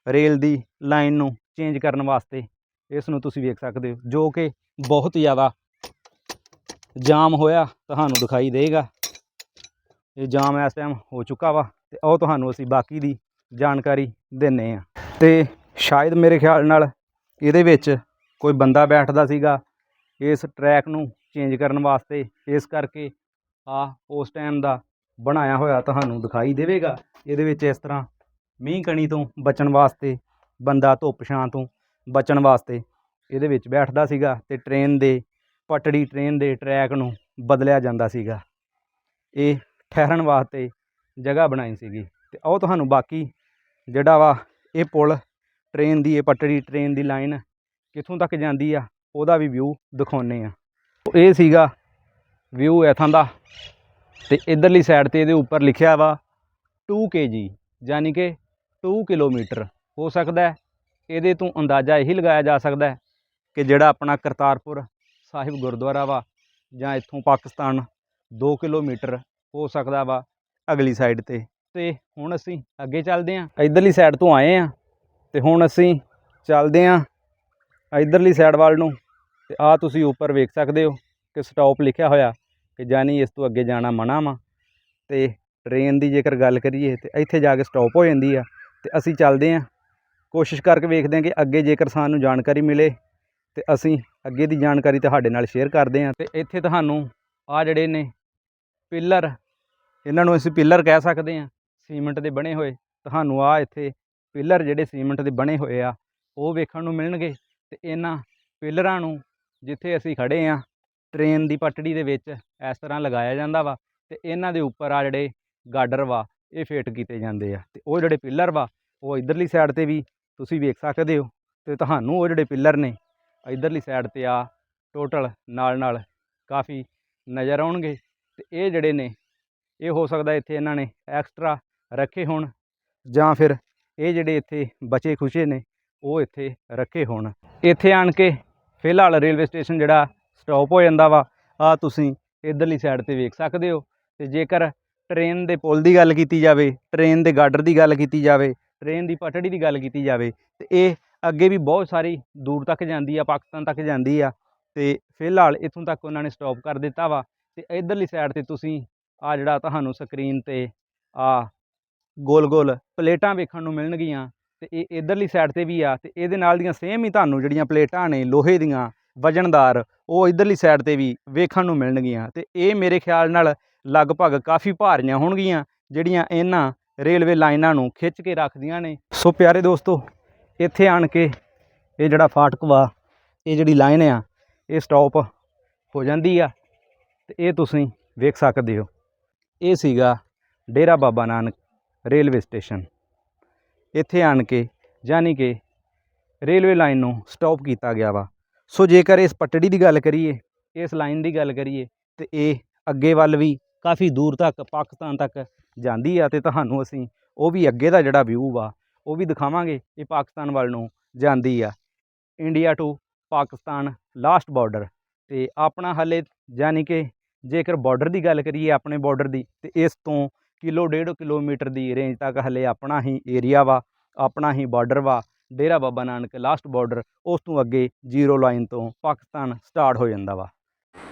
ਰੇਲ ਦੀ ਲਾਈਨ ਨੂੰ ਚੇਂਜ ਕਰਨ ਵਾਸਤੇ ਇਸ ਨੂੰ ਤੁਸੀਂ ਵੇਖ ਸਕਦੇ ਹੋ, ਜੋ ਕਿ ਬਹੁਤ ਜ਼ਿਆਦਾ ਜਾਮ ਹੋਇਆ ਤੁਹਾਨੂੰ ਦਿਖਾਈ ਦੇਗਾ। ਇਹ ਜਾਮ ਇਸ ਟਾਈਮ ਹੋ ਚੁੱਕਾ ਵਾ ਤੇ ਉਹ ਤੁਹਾਨੂੰ ਅਸੀਂ ਬਾਕੀ ਦੀ ਜਾਣਕਾਰੀ ਦਿੰਨੇ ਆ। ਤੇ ਸ਼ਾਇਦ ਮੇਰੇ ਖਿਆਲ ਨਾਲ ਇਹਦੇ ਵਿੱਚ ਕੋਈ ਬੰਦਾ ਬੈਠਦਾ ਸੀਗਾ ਇਸ ਟਰੈਕ ਨੂੰ ਚੇਂਜ ਕਰਨ ਵਾਸਤੇ। ਇਸ ਕਰਕੇ ਆ ਉਸ ਟਾਈਮ ਦਾ ਬਣਾਇਆ ਹੋਇਆ ਤੁਹਾਨੂੰ ਦਿਖਾਈ ਦੇਵੇਗਾ। ਇਹਦੇ ਵਿੱਚ ਇਸ ਤਰ੍ਹਾਂ ਮੀਂਹ ਕਣੀ ਤੋਂ ਬਚਣ ਵਾਸਤੇ, ਬੰਦਾ ਧੁੱਪ ਛਾਂ ਤੋਂ ਬਚਣ ਵਾਸਤੇ ਇਹਦੇ ਵਿੱਚ ਬੈਠਦਾ ਸੀਗਾ ਤੇ ਟ੍ਰੇਨ ਦੇ, ਪਟੜੀ ਟ੍ਰੇਨ ਦੇ ਟਰੈਕ ਨੂੰ ਬਦਲਿਆ ਜਾਂਦਾ ਸੀਗਾ। ਇਹ ਠਹਿਰਨ ਵਾਸਤੇ ਜਗ੍ਹਾ ਬਣਾਈ ਸੀਗੀ। ਤੇ ਉਹ ਤੁਹਾਨੂੰ ਬਾਕੀ ਜਿਹੜਾ ਵਾ ਇਹ ਪੁਲ ਟ੍ਰੇਨ ਦੀ, ਇਹ ਪਟੜੀ ਟ੍ਰੇਨ ਦੀ ਲਾਈਨ ਕਿੱਥੋਂ ਤੱਕ ਜਾਂਦੀ ਆ, ਉਹਦਾ ਵੀ ਵਿਊ ਦਿਖਾਉਂਦੇ ਆ ਇਹ ਸੀਗਾ ਵਿਊ ਇੱਥਾਂ ਦਾ ਤੇ ਇਧਰਲੀ ਸਾਈਡ ਤੇ ਇਹਦੇ ਉੱਪਰ ਲਿਖਿਆ ਵਾ 2 kg ਯਾਨੀ ਕਿ 2 ਕਿਲੋਮੀਟਰ। ਹੋ ਸਕਦਾ ਇਹਦੇ ਤੋਂ ਅੰਦਾਜ਼ਾ ਇਹੀ ਲਗਾਇਆ ਜਾ ਸਕਦਾ ਕਿ ਜਿਹੜਾ ਆਪਣਾ ਕਰਤਾਰਪੁਰ ਸਾਹਿਬ ਗੁਰਦੁਆਰਾ ਵਾ ਜਾਂ ਇੱਥੋਂ ਪਾਕਿਸਤਾਨ 2 ਕਿਲੋਮੀਟਰ ਹੋ ਸਕਦਾ ਵਾ ਅਗਲੀ ਸਾਈਡ ਤੇ। ਤੇ ਹੁਣ ਅਸੀਂ ਅੱਗੇ ਚੱਲਦੇ ਹਾਂ। ਇਧਰਲੀ ਸਾਈਡ ਤੋਂ ਆਏ ਹਾਂ। ਤੇ ਹੁਣ ਅਸੀਂ ਚੱਲਦੇ ਹਾਂ ਇਧਰਲੀ ਸਾਈਡ ਵੱਲ ਨੂੰ ਤੇ ਆ ਤੁਸੀਂ ਉੱਪਰ ਵੇਖ ਸਕਦੇ ਹੋ ਕਿ ਸਟਾਪ ਲਿਖਿਆ ਹੋਇਆ ਕਿ ਜਾਨੀ ਇਸ ਤੋਂ ਅੱਗੇ ਜਾਣਾ ਮਨਾ ਵਾ ਤੇ ਟ੍ਰੇਨ ਦੀ ਜੇਕਰ ਗੱਲ ਕਰੀਏ ਤੇ ਇੱਥੇ ਜਾ ਕੇ ਸਟਾਪ ਹੋ ਜਾਂਦੀ ਆ ਤੇ ਅਸੀਂ ਚੱਲਦੇ ਹਾਂ। ਕੋਸ਼ਿਸ਼ ਕਰਕੇ ਵੇਖਦੇ ਹਾਂ ਕਿ ਅੱਗੇ ਜੇਕਰ ਸਾਨੂੰ ਜਾਣਕਾਰੀ ਮਿਲੇ ਤੇ ਅਸੀਂ ਅੱਗੇ ਦੀ ਜਾਣਕਾਰੀ ਤੁਹਾਡੇ ਨਾਲ ਸ਼ੇਅਰ ਕਰਦੇ ਹਾਂ। ਤੇ ਇੱਥੇ ਤੁਹਾਨੂੰ ਆ ਜਿਹੜੇ ਨੇ ਪਿੱਲਰ ਇਹਨਾਂ ਨੂੰ ਅਸੀਂ ਪਿੱਲਰ ਕਹਿ ਸਕਦੇ ਹਾਂ, ਸੀਮੈਂਟ ਦੇ ਬਣੇ ਹੋਏ। ਤੁਹਾਨੂੰ ਆ ਇੱਥੇ ਪਿੱਲਰ ਜਿਹੜੇ ਸੀਮੈਂਟ ਦੇ ਬਣੇ ਹੋਏ ਆ, ਉਹ ਵੇਖਣ ਨੂੰ ਮਿਲਣਗੇ ਤੇ ਇਹਨਾਂ ਪਿੱਲਰਾਂ ਨੂੰ ਜਿੱਥੇ ਅਸੀਂ ਖੜੇ ਆ, ਟ੍ਰੇਨ ਦੀ ਪਟੜੀ ਦੇ ਵਿੱਚ ਇਸ ਤਰ੍ਹਾਂ ਲਗਾਇਆ ਜਾਂਦਾ ਵਾ ਤੇ ਇਹਨਾਂ ਦੇ ਉੱਪਰ ਆ ਜਿਹੜੇ ਗਾਡਰ ਵਾ, ਇਹ ਫੇਟ ਕੀਤੇ ਜਾਂਦੇ ਆ ਤੇ ਉਹ ਜਿਹੜੇ ਪਿੱਲਰ ਵਾ, ਉਹ ਇਧਰਲੀ ਸਾਈਡ ਤੇ ਵੀ ਤੁਸੀਂ ਵੇਖ ਸਕਦੇ ਹੋ ਤੇ ਤੁਹਾਨੂੰ ਉਹ ਜਿਹੜੇ ਪਿੱਲਰ ਨੇ, ਇਧਰਲੀ ਸਾਈਡ ਤੇ ਆ ਟੋਟਲ ਨਾਲ ਨਾਲ ਕਾਫੀ ਨਜ਼ਰ ਆਉਣਗੇ ਤੇ ਇਹ ਜਿਹੜੇ ਨੇ, ਇਹ ਹੋ ਸਕਦਾ ਇੱਥੇ ਇਹਨਾਂ ਨੇ ਐਕਸਟਰਾ ਰੱਖੇ ਹੋਣ ਜਾਂ ਫਿਰ ਇਹ ਜਿਹੜੇ ਇੱਥੇ ਬਚੇ ਖੁਸ਼ੇ ਨੇ, ਉਹ ਇੱਥੇ ਰੱਖੇ ਹੋਣ। ਇੱਥੇ ਆਣ ਕੇ ਫਿਲਹਾਲ ਰੇਲਵੇ ਸਟੇਸ਼ਨ ਜਿਹੜਾ ਸਟਾਪ ਹੋ ਜਾਂਦਾ ਵਾ ਆ ਤੁਸੀਂ ਇਧਰਲੀ ਸਾਈਡ ਤੇ ਵੇਖ ਸਕਦੇ ਹੋ। ਤੇ ਜੇਕਰ ਟ੍ਰੇਨ ਦੇ ਪੁਲ ਦੀ ਗੱਲ ਕੀਤੀ ਜਾਵੇ, ਟ੍ਰੇਨ ਦੇ ਗਾਡਰ ਦੀ ਗੱਲ ਕੀਤੀ ਜਾਵੇ, ਟ੍ਰੇਨ ਦੀ ਪਟੜੀ ਦੀ ਗੱਲ ਕੀਤੀ ਜਾਵੇ, ਤੇ ਇਹ ਅੱਗੇ ਵੀ ਬਹੁਤ ਸਾਰੀ ਦੂਰ ਤੱਕ ਜਾਂਦੀ ਆ, ਪਾਕਿਸਤਾਨ ਤੱਕ ਜਾਂਦੀ ਆ, ਤੇ ਫਿਲਹਾਲ ਇੱਥੋਂ ਤੱਕ ਉਹਨਾਂ ਨੇ ਸਟਾਪ ਕਰ ਦਿੱਤਾ ਵਾ। ਤੇ ਇਧਰਲੀ ਸਾਈਡ ਤੇ ਤੁਸੀਂ ਆ ਜਿਹੜਾ ਤੁਹਾਨੂੰ ਸਕਰੀਨ ਤੇ ਆ ਗੋਲ ਗੋਲ ਪਲੇਟਾਂ ਵੇਖਣ ਨੂੰ ਮਿਲਣਗੀਆਂ ਤੇ ਇਹ ਇਧਰਲੀ ਸਾਈਡ ਤੇ ਵੀ ਆ ਤੇ ਇਹਦੇ ਨਾਲ ਦੀਆਂ ਸੇਮ ਹੀ ਤੁਹਾਨੂੰ ਜਿਹੜੀਆਂ ਪਲੇਟਾਂ ਨੇ ਲੋਹੇ ਦੀਆਂ, ਵਜਨਦਾਰ, ਉਹ ਇਧਰਲੀ ਸਾਈਡ ਤੇ ਵੀ ਵੇਖਣ ਨੂੰ ਮਿਲਣਗੀਆਂ ਤੇ ਇਹ ਮੇਰੇ ਖਿਆਲ ਨਾਲ ਲਗਭਗ ਕਾਫੀ ਭਾਰੀਆਂ ਹੋਣਗੀਆਂ ਜਿਹੜੀਆਂ ਇਹਨਾਂ ਰੇਲਵੇ ਲਾਈਨਾਂ ਨੂੰ ਖਿੱਚ ਕੇ ਰੱਖਦੀਆਂ ਨੇ। ਸੋ ਪਿਆਰੇ ਦੋਸਤੋ, ਇੱਥੇ ਆਣ ਕੇ ਇਹ ਜਿਹੜਾ ਫਾਟਕ ਵਾ ਇਹ ਜਿਹੜੀ ਲਾਈਨ ਆ, ਇਹ ਸਟਾਪ ਹੋ ਜਾਂਦੀ ਆ ਤੇ ਇਹ ਤੁਸੀਂ ਵੇਖ ਸਕਦੇ ਹੋ। ਇਹ ਸੀਗਾ ਡੇਰਾ ਬਾਬਾ ਨਾਨਕ ਰੇਲਵੇ ਸਟੇਸ਼ਨ। ਇੱਥੇ ਆਣ ਕੇ ਯਾਨੀ ਕਿ ਰੇਲਵੇ ਲਾਈਨ ਨੂੰ ਸਟਾਪ ਕੀਤਾ ਗਿਆ ਵਾ। ਸੋ ਜੇਕਰ ਇਸ ਪਟੜੀ ਦੀ ਗੱਲ ਕਰੀਏ, ਇਸ ਲਾਈਨ ਦੀ ਗੱਲ ਕਰੀਏ, ਤੇ ਇਹ ਅੱਗੇ ਵੱਲ ਵੀ ਕਾਫੀ ਦੂਰ ਤੱਕ, ਪਾਕਿਸਤਾਨ ਤੱਕ ਜਾਂਦੀ ਆ, ਤੇ ਤੁਹਾਨੂੰ ਅਸੀਂ ਉਹ ਵੀ ਅੱਗੇ ਦਾ ਜਿਹੜਾ ਵਿਊ ਵਾ, ਉਹ ਵੀ ਦਿਖਾਵਾਂਗੇ, ਇਹ ਪਾਕਿਸਤਾਨ ਵੱਲ ਨੂੰ ਜਾਂਦੀ ਆ। India to Pakistan last border ਤੇ ਆਪਣਾ ਹਲੇ ਯਾਨੀ ਕਿ ਜੇਕਰ ਬਾਰਡਰ ਦੀ ਗੱਲ ਕਰੀਏ, ਆਪਣੇ ਬਾਰਡਰ ਦੀ, ਤੇ ਇਸ ਤੋਂ ਕਿਲੋ ਡੇਢ ਕਿਲੋਮੀਟਰ ਦੀ ਰੇਂਜ ਤੱਕ ਹਲੇ ਆਪਣਾ ਹੀ ਏਰੀਆ ਵਾ, ਆਪਣਾ ਹੀ ਬਾਰਡਰ ਵਾ, ਡੇਰਾ ਬਾਬਾ ਨਾਨਕ ਲਾਸਟ ਬਾਰਡਰ ਉਸ ਤੋਂ ਅੱਗੇ ਜ਼ੀਰੋ ਲਾਈਨ ਤੋਂ ਪਾਕਿਸਤਾਨ ਸਟਾਰਟ ਹੋ ਜਾਂਦਾ ਵਾ।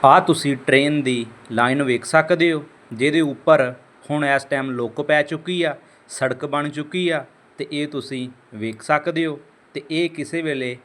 ਆ ਤੁਸੀਂ ਟ੍ਰੇਨ ਦੀ ਲਾਈਨ ਵੇਖ ਸਕਦੇ ਹੋ, ਜਿਹਦੇ ਉੱਪਰ ਹੁਣ ਇਸ ਟਾਈਮ ਲੁੱਕ ਪੈ ਚੁੱਕੀ ਆ, ਸੜਕ ਬਣ ਚੁੱਕੀ ਆ, ਤੇ ਇਹ ਤੁਸੀਂ ਵੇਖ ਸਕਦੇ ਹੋ, ਤੇ ਇਹ ਕਿਸੇ ਵੇਲੇ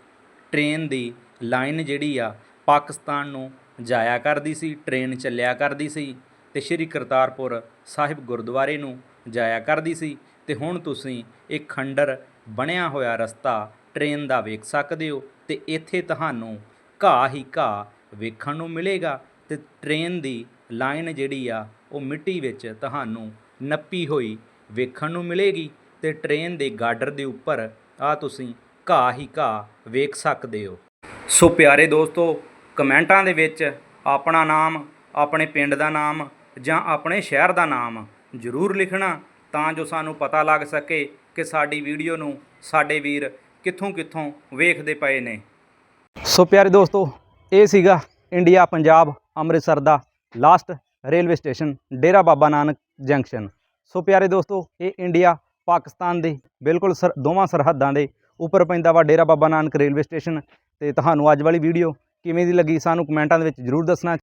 ਟ੍ਰੇਨ ਦੀ ਲਾਈਨ ਜਿਹੜੀ ਆ, ਪਾਕਿਸਤਾਨ ਨੂੰ ਜਾਇਆ ਕਰਦੀ ਸੀ ਟ੍ਰੇਨ ਚੱਲਿਆ ਕਰਦੀ ਸੀ ਤੇ ਸ਼੍ਰੀ ਕਰਤਾਰਪੁਰ ਸਾਹਿਬ ਗੁਰਦੁਆਰੇ ਨੂੰ ਜਾਇਆ ਕਰਦੀ ਸੀ ਤੇ ਹੁਣ ਤੁਸੀਂ ਇਹ ਖੰਡਰ ਬਣਿਆ ਹੋਇਆ ਰਸਤਾ ਟ੍ਰੇਨ ਦਾ ਵੇਖ ਸਕਦੇ ਹੋ ਤੇ ਇੱਥੇ ਤੁਹਾਨੂੰ ਘਾਹ ਹੀ ਘਾਹ ਵੇਖਣ ਨੂੰ ਮਿਲੇਗਾ ਤੇ ਟ੍ਰੇਨ ਦੀ ਲਾਈਨ ਜਿਹੜੀ ਆ, ਉਹ ਮਿੱਟੀ ਵਿੱਚ ਤੁਹਾਨੂੰ ਨੱਪੀ ਹੋਈ ਵੇਖਣ ਨੂੰ ਮਿਲੇਗੀ ਤੇ ਟ੍ਰੇਨ ਦੇ ਗਾਡਰ ਦੇ ਉੱਪਰ ਆ ਤੁਸੀਂ ਘਾਹ ਹੀ ਘਾਹ ਵੇਖ ਸਕਦੇ ਹੋ। ਸੋ ਪਿਆਰੇ ਦੋਸਤੋ, ਕਮੈਂਟਾਂ ਦੇ ਵਿੱਚ ਆਪਣਾ ਨਾਮ, ਆਪਣੇ ਪਿੰਡ ਦਾ ਨਾਮ ਜਾਂ ਆਪਣੇ ਸ਼ਹਿਰ ਦਾ ਨਾਮ ਜ਼ਰੂਰ ਲਿਖਣਾ ਤਾਂ ਜੋ ਸਾਨੂੰ ਪਤਾ ਲੱਗ ਸਕੇ ਕਿ ਸਾਡੀ ਵੀਡੀਓ ਨੂੰ ਸਾਡੇ ਵੀਰ ਕਿੱਥੋਂ ਕਿੱਥੋਂ ਵੇਖਦੇ ਪਏ ਨੇ। ਸੋ ਪਿਆਰੇ ਦੋਸਤੋ, ਇਹ ਸੀਗਾ ਇੰਡੀਆ ਪੰਜਾਬ ਅੰਮ੍ਰਿਤਸਰ ਦਾ last railway station Dera Baba Nanak junction. So ਪਿਆਰੇ ਦੋਸਤੋ, ਇਹ ਇੰਡੀਆ ਪਾਕਿਸਤਾਨ ਦੇ ਬਿਲਕੁਲ ਸਰ, ਦੋਵਾਂ ਸਰਹੱਦਾਂ ਦੇ ਉੱਪਰ ਪੈਂਦਾ ਵਾ ਡੇਰਾ ਬਾਬਾ ਨਾਨਕ ਰੇਲਵੇ ਸਟੇਸ਼ਨ। ਤੇ ਤੁਹਾਨੂੰ ਅੱਜ ਵਾਲੀ ਵੀਡੀਓ ਕਿਵੇਂ ਦੀ ਲੱਗੀ ਸਾਨੂੰ ਕਮੈਂਟਾਂ ਦੇ ਵਿੱਚ ਜ਼ਰੂਰ ਦੱਸਣਾ।